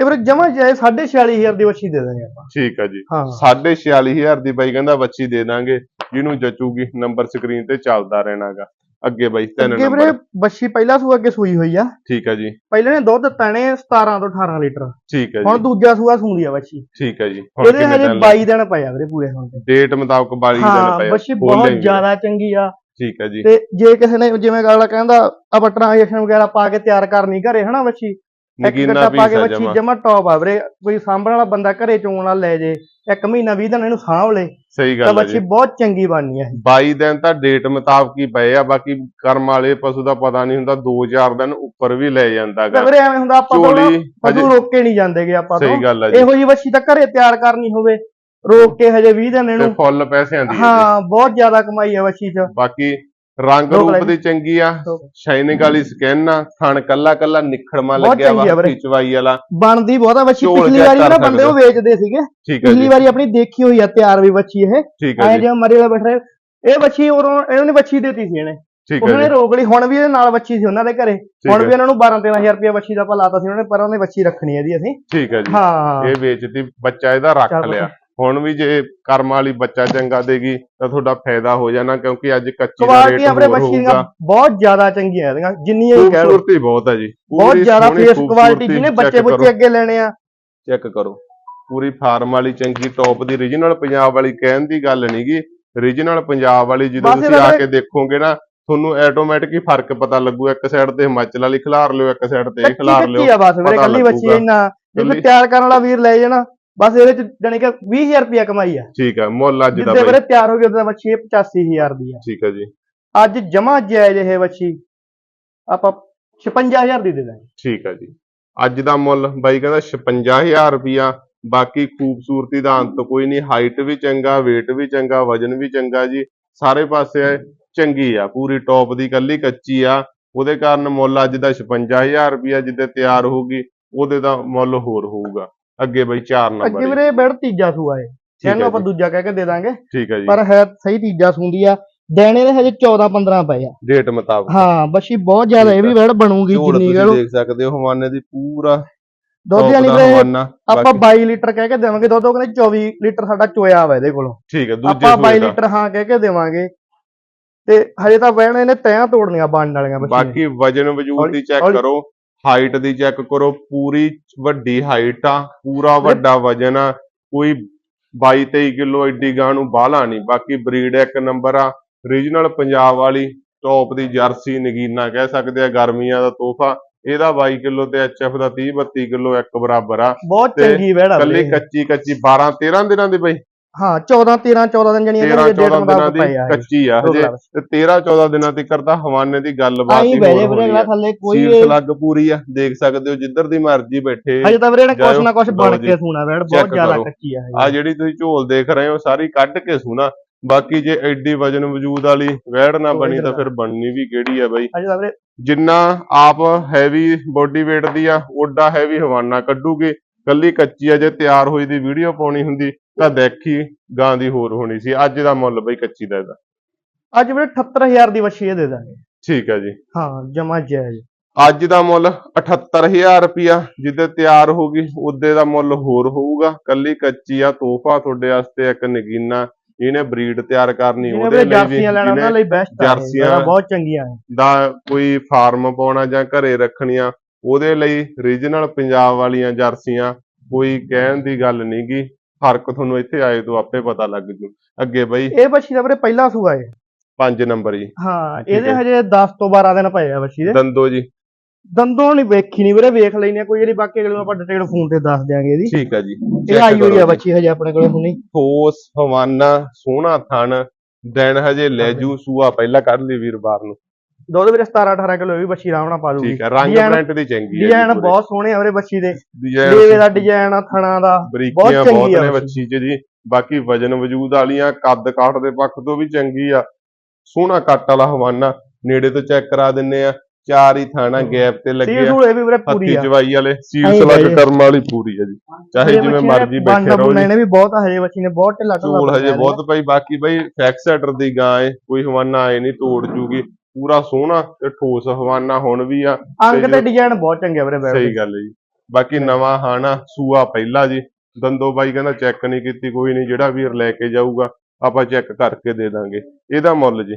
ਇਹ ਵੀਰੇ ਜਮਾ ਜਾਏ 46500 ਦੀ ਵੱਛੀ ਦੇ ਦਾਂਗੇ ਆਪਾਂ। ਠੀਕ ਆ ਜੀ। ਹਾਂ। 46500 ਦੀ ਬਾਈ ਕਹਿੰਦਾ ਬੱਚੀ ਦੇ ਦਾਂਗੇ ਜਿਹਨੂੰ ਜਚੂਗੀ ਨੰਬਰ ਸਕਰੀਨ ਤੇ ਚੱਲਦਾ ਰਹਿਣਾਗਾ। ਅੱਗੇ ਬਾਈ ਤਿੰਨ ਅੱਗੇ ਵੀਰੇ ਨੰਬਰ ਵੱਛੀ ਪਹਿਲਾ ਸੂਆ ਅੱਗੇ ਸੂਈ ਹੋਈ ਆ। ਠੀਕ ਆ ਜੀ। ਪਹਿਲੇ ਨੇ ਦੁੱਧ ਤਣੇ 17 ਤੋਂ 18 ਲੀਟਰ। ਠੀਕ ਆ ਹੁਣ ਜੀ ਦੂਜਾ ਸੂਆ ਸੂੰਦੀ ਆ ਵੱਛੀ। ਠੀਕ ਆ ਜੀ। ਹੁਣ ਇਹਦੇ ਹਜੇ ਦਿਨ 22 ਦਿਨ ਪਏ ਆ ਵੀਰੇ ਪੂਰੇ ਹੁਣ ਤੇ। ਡੇਟ ਮੁਤਾਬਕ 22 ਦਿਨ ਪਏ ਆ। ਵੱਛੀ ਖੋਲ ਬਹੁਤ। ਜ਼ਿਆਦਾ ਚੰਗੀ ਆ। ਠੀਕ ਆ ਜੀ। ਤੇ ਜੇ ਕਿਸੇ ਨੇ ਜਿਵੇਂ ਗੱਲ ਕਹਿੰਦਾ ਆਪਾਂ ਟ੍ਰਾਂਜੈਕਸ਼ਨ ਵਗੈਰਾ ਪਾ ਕੇ ਤਿਆਰ ਕਰਨੀ ਘਰੇ ਹਨਾ ਵੱਛੀ? ਇੱਕ ਗੱਟਾ ਪਾ ਕੇ ਵੱਛੀ ਜਮਾ। ਟੌਪ ਆ ਵੀਰੇ। ਕੋਈ ਸਾਂਭਣ ਵਾਲਾ ਬੰਦਾ ਘਰੇ ਚੋਣ ਵਾਲਾ ਲੈ ਜੇ ਇੱਕ ਮਹੀਨਾ 20 ਦਿਨ ਇਹਨੂੰ ਸਾਂਭ ਲੇ ਸਹੀ ਤਾਂ ਗੱਲ ਹੈ ਵੱਛੀ ਜੀ। ਬਹੁਤ ਚੰਗੀ ਬਣਨੀ ਇਹ। 22 ਦਿਨ ਤਾਂ ਡੇਟ ਮੁਤਾਬਕ ਹੀ ਪਏ ਆ ਬਾਕੀ ਕਰਮ ਵਾਲੇ ਪਸ਼ੂ ਦਾ ਪਤਾ ਨਹੀਂ ਹੁੰਦਾ 2-4 ਦਿਨ ਉੱਪਰ ਵੀ ਲੈ ਜਾਂਦਾਗਾ ਤਾਂ ਵੀਰੇ ਐਵੇਂ ਹੁੰਦਾ ਆਪਾਂ ਤੋਂ ਪਸ਼ੂ ਰੋਕ ਨਹੀਂ ਜਾਂਦੇਗੇ ਆਪਾਂ ਤੋਂ। ਹੈ ਇਹੋ ਜੀ ਵੱਛੀ ਤਾਂ ਘਰੇ ਤਿਆਰ ਕਰਨੀ ਹੋਵੇ। ਰੋਕ ਕੇ ਹਜੇ 20 ਦਿਨ ਤੇ ਇਹਨੂੰ ਫੁੱਲ ਪੈਸਿਆਂ ਦੀ ਹੈ ਜੀ। ਹਾਂ ਬਹੁਤ ਜ਼ਿਆਦਾ ਕਮਾਈ ਆ ਵੱਛੀ 'ਚ। ਬਾਕੀ ਰੰਗ ਰੋਕ ਲੈ ਰੂਪ ਜੀ। ਦੀ ਚੰਗੀ ਆ ਰੋਕ। ਸ਼ਾਈਨਿੰਗ ਵਾਲੀ ਸਕਿਨ ਆ ਥਣ ਕੱਲਾ ਕੱਲਾ ਨਿਖੜਮਾ ਬਹੁਤ ਲੱਗਿਆ ਚੰਗੀ ਆ ਵਾ ਵੀਰੇ। ਚਵਾਈ ਵਾਲਾ। ਬਣਦੀ ਬਹੁਤ ਆ ਵੱਛੀ ਝੋਲ ਪਿਛਲੀ ਵਾਰੀ ਨਾ ਬੰਦੇ ਉਹ ਵੇਚਦੇ ਸੀਗੇ। ਠੀਕ ਹੈ ਪਿਛਲੀ ਜੀ ਵਾਰੀ ਆਪਣੀ ਦੇਖੀ ਹੋਈ ਆ ਤਿਆਰ ਵੀ ਵੱਛੀ ਇਹ। ਠੀਕ ਹੈ ਜੀ। ਜਿਵੇਂ ਮਰੇ ਵਾਲਾ ਬੈਠ ਰਹੇ। ਇਹ ਵੱਛੀ ਉਰੋਂ ਇਹਨਾਂ ਨੇ ਵੱਛੀ ਦਿੱਤੀ ਸੀ ਇਹਨੇ। ਠੀਕ ਉਹਨਾਂ ਹੈ ਨੇ ਜੀ ਰੋਕ ਲਈ ਹੁਣ ਵੀ ਇਹਦੇ ਨਾਲ ਵੱਛੀ ਸੀ ਉਹਨਾਂ ਦੇ ਘਰੇ। ਹੁਣ ਹੈ ਵੀ ਇਹਨਾਂ ਨੂੰ 12 13000 ਰੁਪਏ ਵੱਛੀ ਦਾ ਆਪਾਂ ਲਾਤਾ ਸੀ ਉਹਨਾਂ ਨੇ ਪਰ ਉਹਨੇ ਵੱਛੀ ਰੱਖਣੀ ਹੈ ਇਹਦੀ ਅਸੀਂ। ਠੀਕ ਹੈ ਜੀ। ਹਾਂ। ਇਹ ਵੇਚਤੀ ਬੱਚਾ ਇਹਦਾ ਰੱਖ ਚੱਲ ਲਿਆ। ਹੁਣ ਵੀ ਜੇ ਕਰਮ ਵਾਲੀ ਬੱਚਾ ਚੰਗਾ ਦੇਗੀ ਤਾਂ ਤੁਹਾਡਾ ਫਾਇਦਾ ਹੋ ਜਾਣਾ ਕਿਉਂਕਿ ਅੱਜ ਕੱਚੀ ਦਾ ਰੇਟ ਆਪਣੇ ਵੱਛੀ ਦੀਆਂ ਬਹੁਤ ਜ਼ਿਆਦਾ ਚੰਗੀਆਂ ਇਹਦੀਆਂ ਜਿੰਨੀਆਂ ਹੀ ਕਹਿ ਲਓ। ਖੂਬਸੂਰਤੀ ਬਹੁਤ ਹੈ ਜੀ। ਬਹੁਤ ਜ਼ਿਆਦਾ ਫੇਸ ਕੁਆਲਿਟੀ ਜਿਹਨੇ ਬੱਚੇ। ਬੁੱਚੇ ਅੱਗੇ ਲੈਣੇ ਆ। ਚੈੱਕ ਕਰੋ। ਪੂਰੀ ਫਾਰਮ ਵਾਲੀ ਚੰਗੀ ਟੌਪ ਦੀ ਰੀਜਨਲ ਪੰਜਾਬ ਵਾਲੀ ਕਹਿਣ ਦੀ ਗੱਲ ਨਹੀਂਗੀ ਰੀਜਨਲ ਪੰਜਾਬ ਵਾਲੀ ਜਦੋਂ ਤੁਸੀਂ ਆ ਕੇ ਦੇਖੋਗੇ ਨਾ ਤੁਹਾਨੂੰ ਆਟੋਮੈਟਿਕ ਹੀ ਫ਼ਰਕ ਪਤਾ ਲੱਗੂ। ਇੱਕ ਸਾਈਡ ਤੇ ਹਿਮਾਚਲ ਵਾਲੀ ਖਿਲਾਰ ਲਿਓ ਇੱਕ ਸਾਈਡ ਤੇ ਇਹ ਖਿਲਾਰ ਲਿਓ। ਆ ਬਸ ਵੀਰੇ ਕੱਲੀ ਵੱਛੀ ਲੱਗੂਗਾ। ਇੰਨਾ। ਜੇ ਕੱਲੀ- ਤਿਆਰ ਕਰਨ ਵਾਲਾ ਵੀਰ ਲੈ ਜਾਣਾ ਬਸ ਇਹਦੇ ਚ ਜਾਣੀ ਕਿ 20000 ਰੁਪਏ ਕਮਾਈ ਆ। ਠੀਕ ਹੈ ਮੁੱਲ ਅੱਜ ਦਾ ਜਿੱਦੇ ਬਾਈ। ਵੀਰੇ ਤਿਆਰ ਹੋ ਗਈ ਉਹਦਾ ਵੱਛੀ ਇਹ 85000 ਦੀ ਆ। ਠੀਕ ਹੈ ਜੀ। ਅੱਜ ਜਮਾ ਜਾਇਜ਼ ਇਹ ਵੱਛੀ ਆਪਾਂ 56000 ਦੀ ਦੇ ਦਾਂਗੇ। ਠੀਕ ਹੈ ਜੀ। ਅੱਜ ਦਾ ਮੁੱਲ ਬਾਈ ਕਹਿੰਦਾ 56000 ਰੁਪਿਆ ਬਾਕੀ ਖੂਬਸੂਰਤੀ ਦਾ ਅੰਤ ਕੋਈ ਨਹੀਂ। ਹਾਈਟ ਵੀ ਚੰਗਾ weight ਵੀ ਚੰਗਾ ਵਜਨ ਵੀ ਚੰਗਾ ਜੀ। ਸਾਰੇ ਪਾਸੇ ਚੰਗੀ ਆ। ਪੂਰੀ ਟੌਪ ਦੀ ਕੱਲੀ ਕੱਚੀ ਆ। ਉਹਦੇ ਕਾਰਨ ਮੁੱਲ ਅੱਜ ਦਾ 56000 ਰੁਪਿਆ ਜਿੱਦੇ ਤਿਆਰ ਹੋਊਗੀ ਉਹਦੇ ਦਾ ਮੁੱਲ ਹੋਰ ਹੋਊਗਾ। ਅੱਗੇ ਬਾਈ 4 ਅੱਗੇ ਨੰਬਰ ਵੀਰੇ ਬੈਡ ਤੀਜਾ ਸੂਆ ਠੀਕ ਇਹਨੂੰ ਹੈ ਆਪਾਂ ਦੂਜਾ ਕਹਿ ਕੇ ਦੇ ਦਾਂਗੇ। ਠੀਕ ਹੈ ਜੀ। ਪਰ ਹੈ ਸਹੀ ਤੀਜਾ ਸੂੰਦੀ ਆ। ਦੇਣੇ ਦੇ ਹਜੇ 14 15 ਪਏ ਆ। ਡੇਟ ਮੁਤਾਬਕ। ਹਾਂ ਬੱਛੀ ਬਹੁਤ ਜ਼ਿਆਦਾ ਇਹ ਵੀ ਬੈਡ ਬਣੂਗੀ ਜਿੰਨੀ ਲਓ ਦੇਖ ਸਕਦੇ ਹੋ ਹਵਾਨੇ ਦੀ ਪੂਰਾ ਦੁੱਧ ਯਾਨੀ ਕਿ ਆਪਾਂ ਬਾਕੀ 22 ਲੀਟਰ ਕਹਿ ਕੇ ਦੇਵਾਂਗੇ ਦੁੱਧ ਉਹ ਕਹਿੰਦੇ 24 ਲੀਟਰ ਸਾਡਾ ਚੋਇਆ ਵਾ ਇਹਦੇ ਕੋਲੋਂ। ਠੀਕ ਹੈ ਦੂਜੇ ਆਪਾਂ 22 ਸੂਏ ਦਾ। ਲੀਟਰ ਹਾਂ ਕਹਿ ਕੇ ਦੇਵਾਂਗੇ। ਤੇ ਹਜੇ ਤਾਂ ਬਹਿਣ ਇਹਨੇ ਤੈਆਂ ਤੋੜਨੀਆਂ ਬਣਨ ਵਾਲੀਆਂ ਬੱਚੀ ਨੇ। ਬਾਕੀ ਵਜਨ ਵਜੂਦ ਦੀ ਚੈੱਕ ਕਰੋ। ਹਾਈਟ ਦੀ ਚੈੱਕ ਕਰੋ ਪੂਰੀ ਵੱਡੀ ਹਾਈਟ ਆ ਪੂਰਾ ਵੱਡਾ ਵਜਨ ਆ ਕੋਈ 22 23 ਕਿਲੋ ਐਡੀ ਗਾਂ ਨੂੰ ਬਾਹਲਾ ਨਹੀਂ ਬਾਕੀ ਬਰੀਡ ਇੱਕ ਨੰਬਰ ਆ ਰੀਜਨਲ ਪੰਜਾਬ ਵਾਲੀ ਟੌਪ ਦੀ ਜਰਸੀ ਨਗੀਨਾ ਕਹਿ ਸਕਦੇ ਆ ਗਰਮੀਆਂ ਦਾ ਤੋਹਫਾ ਇਹਦਾ 22 ਕਿਲੋ ਤੇ ਐਚਐਫ ਦਾ 30 32 ਕਿਲੋ ਇੱਕ ਬਰਾਬਰ ਆ ਬਹੁਤ ਚੰਗੀ ਆ ਕੱਲੀ। ਕੱਚੀ ਕੱਚੀ 12 13 ਦਿਨਾਂ ਦੀ ਬਈ ਹਾਂ 14 13 14 ਦਿਨ ਜਣੀਆਂ 13 ਇਹਦੇ ਡੇਟ 14 ਦਿਨਾਂ ਦੀ। ਕੱਚੀ ਆ ਹਜੇ। ਤੇ 13 14 ਦਿਨਾਂ ਤੱਕ ਤਾਂ ਹਵਾਨੇ ਦੀ ਗੱਲਬਾਤ ਹੀ ਅਗਲਾ ਆ। ਥੱਲੇ ਕੋਈ ਸਲੱਗ ਪੂਰੀ ਆ ਦੇਖ ਸਕਦੇ ਹੋ ਜਿੱਧਰ ਦੀ ਮਰਜ਼ੀ ਬੈਠੇ ਹਜੇ ਤਾਂ ਵੀਰੇ ਨੇ ਕੁਛ ਨਾ ਕੁਛ ਬਣ। ਕੇ ਸੂਣਾ ਬੈੜ ਬਹੁਤ ਜ਼ਿਆਦਾ। ਕੱਚੀ ਆ ਆ ਜਿਹੜੀ ਤੁਸੀਂ ਝੋਲ ਦੇਖ ਰਹੇ ਹੋ ਸਾਰੀ ਕੱਢ ਕੇ ਸੁਣਾ। ਬਾਕੀ ਜੇ ਐਡੀ ਵਜਨ ਵਜੂਦ ਵਾਲੀ ਵੈੜ ਨਾ ਬਣੀ ਤਾਂ ਫਿਰ ਬਣਨੀ ਵੀ ਕਿਹੜੀ ਆ ਬਾਈ? ਹਜੇ ਤਾਂ ਵੀਰੇ ਜਿੰਨਾ ਆਪ ਹੈਵੀ ਬੋਡੀ weight ਦੀ ਆ ਓਡਾ ਹੈਵੀ ਹਵਾਨਾ ਕੱਢੂਗੇ। ਕੱਲੀ ਕੱਚੀ ਆ ਜੇ ਤਿਆਰ ਹੋਈ ਦੀ ਵੀਡੀਓ ਪਾਉਣੀ ਹੁੰਦੀ ਤਾਂ ਦੇਖੀ ਗਾਂ ਦੀ ਹੋਰ ਹੋਣੀ ਸੀ। ਅੱਜ ਦਾ ਮੁੱਲ ਬਈ ਕੱਚੀ ਦਾ ਇਹਦਾ। ਅੱਜ ਵੀਰੇ 78000 ਦੀ ਵੱਛੀ ਇਹ ਦੇ ਦਾਂਗੇ। ਠੀਕ ਆ ਜੀ। ਹਾਂ ਜਮਾ ਜਾਇਜ਼। ਅੱਜ ਦਾ ਮੁੱਲ 78000 ਰੁਪਿਆ ਜਿੱਦੇ ਤਿਆਰ ਹੋਗੀ ਉਹਦੇ ਦਾ ਮੁੱਲ ਹੋਰ ਹੋਊਗਾ। ਕੱਲੀ ਕੱਚੀ ਆ ਤੋਹਫਾ ਤੁਹਾਡੇ ਵਾਸਤੇ ਇੱਕ ਨਗੀਨਾ। ਇਹਨੇ ਬਰੀਡ ਤਿਆਰ ਕਰਨੀ ਜਿਹਨੇ ਉਹਦੇ ਲਈ ਜਰਸੀਆਂ ਲੈਣਾ ਉਹਨਾਂ ਜਿਹਨੇ ਲਈ ਬੈਸਟ ਆ ਜਰਸੀਆਂ ਬਹੁਤ ਚੰਗੀਆਂ ਨੇ। ਦਾ ਕੋਈ ਫਾਰਮ ਪਾਉਣਾ ਜਾਂ ਘਰੇ ਰੱਖਣੀਆਂ ਉਹਦੇ ਲਈ ਰੀਜਨਲ ਪੰਜਾਬ ਵਾਲੀਆਂ ਜਰਸੀਆਂ ਕੋਈ ਕਹਿਣ ਦੀ ਗੱਲ ਨਹੀਂਗੀ ਫ਼ਰਕ ਤੁਹਾਨੂੰ ਇੱਥੇ ਆਏ ਤੋਂ ਆਪੇ ਪਤਾ ਲੱਗ ਜੂ। ਅੱਗੇ ਬਈ ਇਹ ਵੱਛੀ ਦਾ ਵੀਰੇ ਪਹਿਲਾ ਸੂਆ ਏ 5 ਨੰਬਰ ਜੀ। ਹਾਂ ਇਹਦੇ ਹੈ। ਹਜੇ 10 ਤੋਂ 12 ਦਿਨ ਪਏ ਆ ਵੱਛੀ ਦੇ। ਦੰਦੋ ਜੀ। ਦੰਦੋਂ ਨਹੀਂ ਵੇਖੀ ਨਹੀਂ ਵੀਰੇ ਵੇਖ ਲੈਨੇ ਕੋਈ ਜਿਹੜੀ ਬਾਕੀ ਅਗਲੇ ਨੂੰ ਆਪਾਂ ਡਿਟੇਲ ਫੋਨ ਤੇ ਦੱਸ ਦਿਆਂਗੇ ਇਹਦੀ। ਠੀਕ ਆ ਜੀ। ਇਹ ਆਈ ਹੋਈ ਆ। ਬੱਚੀ ਹਜੇ ਆਪਣੇ ਕੋਲੇ ਹੁਣੀ। ਠੋਸ ਹਵਾਨਾ ਸੋਹਣਾ ਥਣ। ਦਿਨ ਹਜੇ ਲੈ ਜੂ ਸੂਆ ਪਹਿਲਾਂ ਕੱਢ ਲਈ ਵੀਰਵਾਰ ਨੂੰ। ਦੁੱਧ ਵੀਰੇ 17 18 ਕਿਲੋ ਵੀ ਬੱਚੀ ਆਰਾਮ ਨਾਲ ਪਾ ਦੂਗੀ ਠੀਕ ਹੈ ਰੰਗ ਪ੍ਰਿੰਟ ਦੀ ਚੰਗੀ ਹੈ ਡਿਜ਼ਾਈਨ ਬਹੁਤ ਸੋਹਣੇ ਆ ਵੀਰੇ ਬੱਚੀ ਦੇ। ਲੇਵੇ ਦਾ ਡਿਜ਼ਾਈਨ ਆ ਥਣਾ ਦਾ ਬਰੀਕੀਆਂ ਚੰਗੀ ਬਹੁਤ ਆ ਬੱਚੀ। ਚ ਜੀ। ਬਾਕੀ ਵਜਨ ਵਜੂਦ ਵਾਲੀਆਂ ਕੱਦ ਕਾਠ ਦੇ ਪੱਖ ਤੋਂ ਵੀ ਚੰਗੀ ਆ। ਸੋਹਣਾ ਕੱਟ ਵਾਲਾ ਹਵਾਨਾ ਨੇੜੇ ਤੋਂ ਚੈੱਕ ਕਰਾ ਦਿੰਨੇ ਆ। ਚਾਰ ਹੀ ਥਾਣਾ ਗੈਪ ਤੇ ਲੱਗੇ ਆ। ਸੂਲ ਵੀ ਵੀਰੇ ਪੂਰੀ ਆ। ਜਵਾਈ ਵਾਲੇ ਸੀਲ ਸਲੱਗ। ਕਰਮ ਵਾਲੀ ਪੂਰੀ ਆ ਜੀ। ਚਾਹੇ ਜਿਵੇਂ ਮਰਜ਼ੀ ਬੈਠੇ ਰਹੋ ਜੀ। ਵੀ ਬਹੁਤ ਹਜੇ ਬੱਚੀ ਨੇ ਬਹੁਤ ਢਿੱਲਾ ਢਿੱਲਾ ਹਜੇ ਬਹੁਤ ਪਈ ਬਾਕੀ ਬਈ ਫੈਕਸੈਟਰ ਦੀ ਗਾਂ ਏ। ਕੋਈ ਹਵਾਨਾ ਆਏ ਨਹੀਂ ਤੋੜ ਜੂਗੀ। ਪੂਰਾ ਸੋਹਣਾ ਤੇ ਠੋਸ ਹਵਾਨਾ ਹੁਣ ਵੀ ਆ ਅੰਗ ਤੇ ਡਿਜ਼ਾਈਨ ਬਹੁਤ ਚੰਗੇ ਵੀਰੇ ਬੈਡ ਸਹੀ ਗੱਲ ਹੈ ਜੀ। ਬਾਕੀ ਨਵਾਂ ਹਾਣਾ ਸੂਆ ਪਹਿਲਾ ਜੀ। ਦੰਦੋ ਬਾਈ ਕਹਿੰਦਾ ਚੈੱਕ ਨਹੀਂ ਕੀਤੀ ਕੋਈ ਨਹੀਂ ਜਿਹੜਾ ਵੀਰ ਲੈ ਕੇ ਜਾਊਗਾ ਆਪਾਂ ਚੈੱਕ ਕਰਕੇ ਦੇ ਦਾਂਗੇ। ਇਹਦਾ ਮੁੱਲ ਜੀ।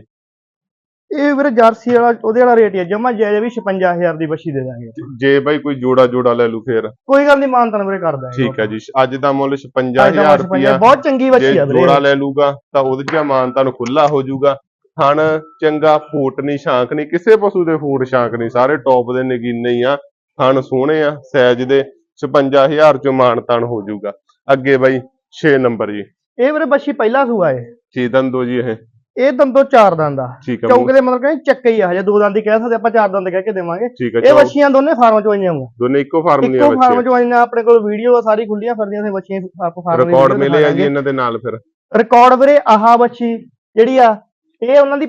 ਇਹ ਵੀਰੇ ਜਰਸੀ ਵਾਲਾ ਉਹਦੇ ਵਾਲਾ ਰੇਟ ਹੀ ਜਮਾ ਜਾਇਜ਼ ਵੀ 56000 ਦੀ ਬੱਚੀ ਦੇ ਦਾਂਗੇ ਜੇ ਬਾਈ ਕੋਈ ਜੋੜਾ ਜੋੜਾ ਲੈ ਲੂ ਫੇਰ। ਕੋਈ ਗੱਲ ਨਹੀਂ ਮਾਨਤਨ ਵੀਰੇ ਕਰ ਦਾਂਗੇ। ਠੀਕ ਹੈ ਜੀ। ਅੱਜ ਦਾ ਮੁੱਲ ਅੱਜ ਦਾ 55000 ਬੱਚੀ ਰੁਪਇਆ ਬਹੁਤ ਚੰਗੀ ਬੱਚੀ ਆ ਵੀਰੇ। ਜੋੜਾ ਲੈ ਲੂਗਾ ਤਾਂ ਉਹਦੇ ਚ ਮਾਨ ਤੁਹਾਨੂੰ ਖੁੱਲਾ ਹੋ ਜਾਊਗਾ। ਥਣ ਚੰਗਾ ਫੂਟ ਨਹੀਂ ਸ਼ਾਂਕ ਨਹੀਂ ਕਿਸੇ ਪਸ਼ੂ ਦੇ ਫੂਟ ਸ਼ਾਂਕ ਨਹੀਂ ਸਾਰੇ ਟੌਪ ਦੇ ਨਗੀਨੇ ਹੀ ਆ। ਥਣ ਸੋਹਣੇ ਆ ਸਾਈਜ਼ ਦੇ 55000 ਚ ਮਾਨ ਤਾਨ ਹੋ ਜਾਊਗਾ। ਅੱਗੇ ਬਾਈ 6 ਨੰਬਰ ਜੀ। ਇਹ ਵੀਰੇ ਬੱਚੀ ਪਹਿਲਾ ਸੂਆ ਏ ਛੇ ਦੰਦੋ ਜੀ ਇਹ। ਇਹ ਦੰਦੋਂ ਚਾਰ ਦੰਦ ਆ। ਚੌਕ ਦੇ ਮਤਲਬ ਕਹਿੰਦੇ ਚੱਕੇ ਹੀ ਆ ਹਜੇ ਦੋ ਦੰਦ ਹੀ ਕਹਿ ਸਕਦੇ ਆਪਾਂ ਚਾਰ ਦੰਦ ਕਹਿ ਕੇ ਦੇਵਾਂਗੇ। ਇਹ ਬੱਚੀਆਂ ਦੋਨੇ ਫਾਰਮ ਚੋਂ ਆਈਆਂ ਹੋਈਆਂ ਦੋਨੇ ਇੱਕੋ ਫਾਰਮ ਦੀਆਂ ਇੱਕੋ ਫਾਰਮ ਚੋਂ ਆਈਆਂ ਆਪਣੇ ਕੋਲ ਵੀਡੀਓ ਸਾਰੀ ਖੁੱਲੀਆਂ ਫਿਰਦੀਆਂ ਸੀ ਬੱਚੀਆਂ ਆਪ ਫਾਰਮ ਰਿਕਾਰਡ ਮਿਲੇ ਆ ਜੀ ਇਹਨਾਂ ਦੇ ਨਾਲ ਫਿਰ। ਰਿਕਾਰਡ ਵੀਰੇ ਆਹ ਬੱਚੀ ਜਿਹੜੀ ਆ ਇਹ ਉਹਨਾਂ ਦੀ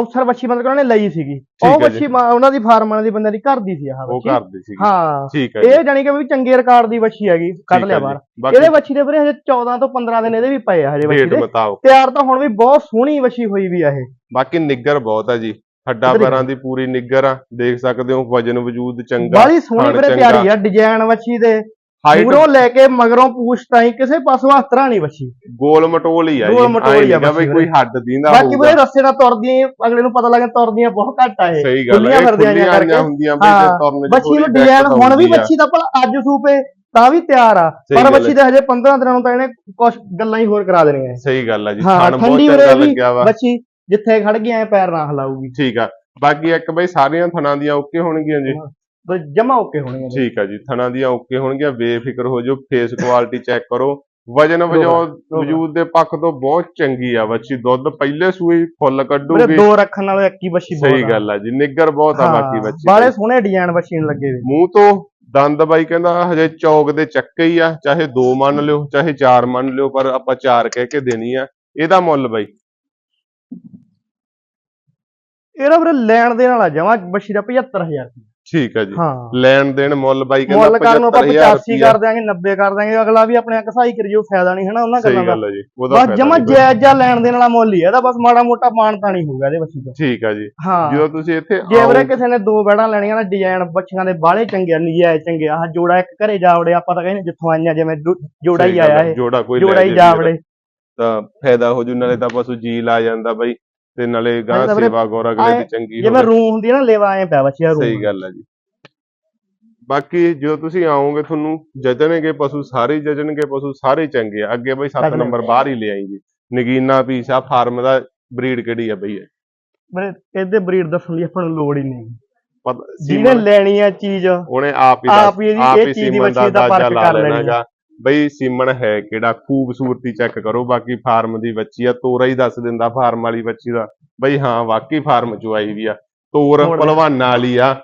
ਅਫਸਰ ਬੱਚੀ ਮਤਲਬ ਉਹਨਾਂ ਨੇ ਲਈ ਸੀਗੀ। ਉਹ ਮਾਂ- ਉਹਨਾਂ ਦੀ ਫਾਰਮ ਦੀ ਬੰਦੇ ਦੀ ਘਰ ਦੀ ਸੀ ਆਹ ਉਹ ਬੱਚੀ ਕਰਦੇ ਸੀ ਹਾਂ। ਠੀਕ ਹੈ ਇਹ ਜਾਨੀ ਕਿ ਵੀ ਚੰਗੇ ਰਿਕਾਰਡ ਦੀ ਬੱਚੀ ਹੈਗੀ ਕੱਢ ਲਿਆ। ਬਾਹਰ। ਇਹਦੇ ਬੱਚੀ ਦੇ ਵੀਰੇ ਹਜੇ 14 ਤੋਂ 15 ਦਿਨ ਇਹਦੇ ਵੀ ਪਏ ਆ ਹਜੇ ਰੇਟ ਦੇ। ਤਿਆਰ ਤਾਂ ਹੁਣ ਵੀ ਬਹੁਤ ਸੋਹਣੀ ਬੱਚੀ ਹੋਈ ਵੀ ਆ ਇਹ। ਬਾਕੀ ਨਿੱਗਰ ਬਹੁਤ ਆ ਜੀ। ਹੱਡਾਂ ਪੈਰਾਂ ਦੀ ਪੂਰੀ ਨਿੱਗਰ ਆ। ਦੇਖ ਸਕਦੇ ਹੋ ਵਜਨ ਵਜੂਦ ਚੰਗਾ ਬਾਹਲੀ ਸੋਹਣੀ ਵੀਰੇ। ਪਿਆਰੀ ਆ ਡਿਜ਼ਾਈਨ ਬੱਚੀ ਦੇ। ਹਾਈਟ ਮੂਰੋਂ ਲੈ ਕੇ ਮਗਰੋਂ ਪੂਛ ਤਾਈਂ ਕਿਸੇ ਪਾਸੋਂ ਹੱਥ ਤਰ੍ਹਾਂ ਨਹੀਂ ਬੱਚੀ ਗੋਲ ਮਟੋਲ ਹੀ ਆ ਜੀ। ਗੋਲ ਮਟੋਲ ਹੀ ਆ ਬਈ ਕੋਈ ਹੱਡ ਦੀਂਦਾ ਬਾਕੀ ਵੀਰੇ ਰਸਤੇ ਨਾਲ ਤੁਰਦੀਆਂ ਅਗਲੇ ਨੂੰ ਪਤਾ ਲੱਗਾ ਤੁਰਦੀਆਂ ਬਹੁਤ ਘੱਟ ਆ ਇਹ। ਸਹੀ ਗੱਲ ਹੈ ਫਿਰਦੀਆਂ ਕਰਕੇ। ਹੁੰਦੀਆਂ ਬਈ ਤੁਰਨ ਬੱਚੀ ਨੂੰ ਡਿਜ਼ਾਈਨ ਹੁਣ ਵੀ। ਬੱਚੀ ਦਾ ਭਲਾ ਅੱਜ ਸੂਪੇ ਤਾਂ ਵੀ ਤਿਆਰ ਆ। ਪਰ ਬੱਚੀ ਦੇ ਹਜੇ 15 ਦਿਨਾਂ ਨੂੰ ਤਾਂ ਇਹਨੇ ਕੁਝ ਗੱਲਾਂ ਹੀ ਹੋਰ ਕਰਾ ਦੇਣੀਆਂ ਸਹੀ ਗੱਲ ਆ ਜੀ ਖਾਣ ਬਹੁਤ ਚੰਗਾ ਲੱਗਿਆ ਵਾ। ਬੱਚੀ ਜਿੱਥੇ ਖੜ ਗਈ ਐ ਪੈਰ ਨਾ ਹਿਲਾਊਗੀ ਠੀਕ ਆ ਬਾਕੀ ਇੱਕ ਬਈ ਸਾਰੀਆਂ ਥਣਾਂ ਦੀਆਂ ਓਕੇ ਹੋਣਗੀਆਂ ਜੀ। ਜਮਾ ਓਕੇ ਹੋਣਗੇ ਠੀਕ ਆ ਜੀ ਥਣਾਂ ਦੀਆਂ ਓਕੇ ਹੋਣਗੀਆਂ ਬੇਫਿਕਰ ਹੋ ਜਾਓ ਫੇਸ ਕੁਆਲਿਟੀ ਚੈੱਕ ਕਰੋ। ਵਜਨ ਵਜੋ ਵਜੂਦ ਦੇ ਪੱਖ ਤੋਂ ਬਹੁਤ ਚੰਗੀ ਆ ਬੱਚੀ ਦੁੱਧ ਪਹਿਲੇ ਹੀ ਫੁੱਲ ਕੱਢੂਗੀ। ਦੋ ਰੱਖਣ ਨਾਲੋਂ ਇੱਕ ਹੀ ਬੱਚੀ ਸਹੀ ਗੱਲ ਆ ਜੀ ਨਿੱਗਰ ਬਹੁਤ ਆ ਬਾਕੀ ਬੱਚੀ ਬਾਲੇ। ਸੋਹਣੇ ਡਿਜ਼ਾਈਨ ਬੱਚੀ ਨੂੰ ਲੱਗੇ ਵੇ ਮੂੰਹ ਤੋਂ ਦੰਦ ਬਾਈ ਕਹਿੰਦਾ ਹਜੇ ਚੌਕ ਦੇ ਚੱਕੇ ਹੀ ਆ ਚਾਹੇ ਦੋ ਮੰਨ ਲਿਓ ਚਾਹੇ ਚਾਰ ਮੰਨ ਲਿਓ ਪਰ ਆਪਾਂ ਚਾਰ ਕਹਿ ਕੇ ਦੇਣੀ ਆ। ਇਹਦਾ ਮੁੱਲ ਬਾਈ? ਇਹਦਾ ਵੀਰੇ ਲੈਣ ਦੇਣ ਵਾਲਾ ਜਮਾ ਬੱਚੀ ਦਾ 75000 ਰੁਪਏ ਠੀਕ ਆ ਜੀ। ਹਾਂ। ਲੈਣ ਦੇਣ ਮੁੱਲ ਬਾਈ ਕਹਿੰਦਾ ਮੁੱਲ ਕਰਨ ਨੂੰ ਆਪਾਂ 75000 85 ਕਰ ਦਿਆਂਗੇ 90 ਕਰ ਦਿਆਂਗੇ ਅਗਲਾ ਵੀ ਆਪਣੇ ਕਸਾਈ ਕਰਿਓ ਫਾਇਦਾ ਨਹੀਂ ਹਨਾ ਉਹਨਾਂ ਗੱਲਾਂ ਦਾ। ਜੀ ਬਸ ਜਮਾ। ਜਾਇਜ਼ ਜਿਹਾ ਲੈਣ ਦੇਣ ਵਾਲਾ ਮੁੱਲ ਹੀ ਹੈ ਇਹਦਾ ਬਸ ਮਾੜਾ ਮੋਟਾ ਮਾਨਤਾ ਨਹੀਂ ਹੋਊਗਾ ਇਹਦੇ ਬੱਚੀ ਦਾ ਠੀਕ ਆ ਜੀ। ਹਾਂ। ਜਦੋਂ ਤੁਸੀਂ ਇੱਥੇ ਜੇ ਵੀਰੇ ਕਿਸੇ ਨੇ ਦੋ ਬੈੜਾਂ ਲੈਣੀਆਂ ਨਾ ਡਿਜ਼ਾਈਨ ਬੱਚੀਆਂ ਦੇ ਬਾਹਲੇ ਚੰਗੇ ਨਜਾਇਜ਼ ਚੰਗੇ ਆਹ ਜੋੜਾ ਇੱਕ ਘਰੇ ਜਾ ਵੜੇ ਆਪਾਂ ਤਾਂ ਕਹਿੰਦੇ ਜਿੱਥੋਂ ਆਈਆਂ ਜਿਵੇਂ ਜੋੜਾ ਹੀ ਆਇਆ ਇਹ। ਜੋੜਾ ਕੋਈ ਜੋੜਾ ਲੈ ਹੀ ਜੇ ਜਾ ਵੀਰ, ਵੜੇ। ਤਾਂ ਫਾਇਦਾ ਹੋ ਜੂ ਨਾਲੇ ਤਾਂ ਪਸ਼ੂ ਜੀ ਲਾ ਜਾਂਦਾ ਬਾਈ। ਤੇ ਨਾਲੇ ਗਾਂ ਨਾਲੇ ਤਾਂ ਵੀਰੇ ਸੇਵਾ ਗੌਰ ਅਗਲੇ ਦੀ ਆਏਂ ਚੰਗੀ ਜਿਵੇਂ ਹੋਵੇ। ਹੁੰਦੀ ਹੈ ਨਾ ਲੇਵਾ ਐ ਪਿਆ ਬੱਚੀ ਦਾ ਰੂਮ। ਸਹੀ ਗੱਲ ਆ ਜੀ। ਬਾਕੀ ਜਦੋਂ ਤੁਸੀਂ ਆਓਗੇ ਤੁਹਾਨੂੰ ਜਜਣਗੇ ਪਸ਼ੂ ਸਾਰੇ ਹੀ ਜਜਣਗੇ ਪਸ਼ੂ ਸਾਰੇ ਹੀ ਚੰਗੇ ਆ। ਅੱਗੇ ਬਾਈ 7 ਅਗਲੇ। ਨੰਬਰ ਬਾਹਰ ਹੀ ਲੈ ਆਈ ਜੀ। ਨਗੀਨਾ ਪੀਸ ਆ ਫਾਰਮ ਦਾ ਬਰੀਡ ਕਿਹੜੀ ਆ ਬਈ ਇਹ? ਵੀਰੇ ਇਹਦੇ ਬਰੀਡ ਦੱਸਣ ਦੀ ਆਪਾਂ ਨੂੰ ਲੋੜ ਹੀ ਨਹੀਂ। ਪਤਾ ਜਿਹਨੇ ਸੀਮਨ ਲੈਣੀ ਆ ਚੀਜ਼ ਉਹਨੇ ਆਪ ਹੀ ਆਪ ਦੱਸ- ਹੀ ਇਹਦੀ- ਇਹ ਹੀ ਚੀਜ਼ ਦੀ ਸੀਮਨ ਬੱਚੀ ਦਾ ਦਾ ਅੰਦਾਜ਼ਾ ਪਰਖ ਲਾ ਕਰ ਲੈਣੀ ਲੈਣਾਗਾ। ਬਈ ਸੀਮਨ ਹੈ ਕਿਹੜਾ ਖੂਬਸੂਰਤੀ ਚੈੱਕ ਕਰੋ ਬਾਕੀ ਫਾਰਮ ਦੀ ਬੱਚੀ ਆ ਤੋਰਾ ਹੀ ਦੱਸ ਦਿੰਦਾ ਫਾਰਮ ਵਾਲੀ ਬੱਚੀ ਦਾ। ਬਈ ਹਾਂ ਵਾਕਈ ਫਾਰਮ ਚੋਂ ਆਈ ਵੀ ਆ। ਤੋਰ। ਪਹਿਲਵਾਨਾਂ ਵਾਲੀ ਆ।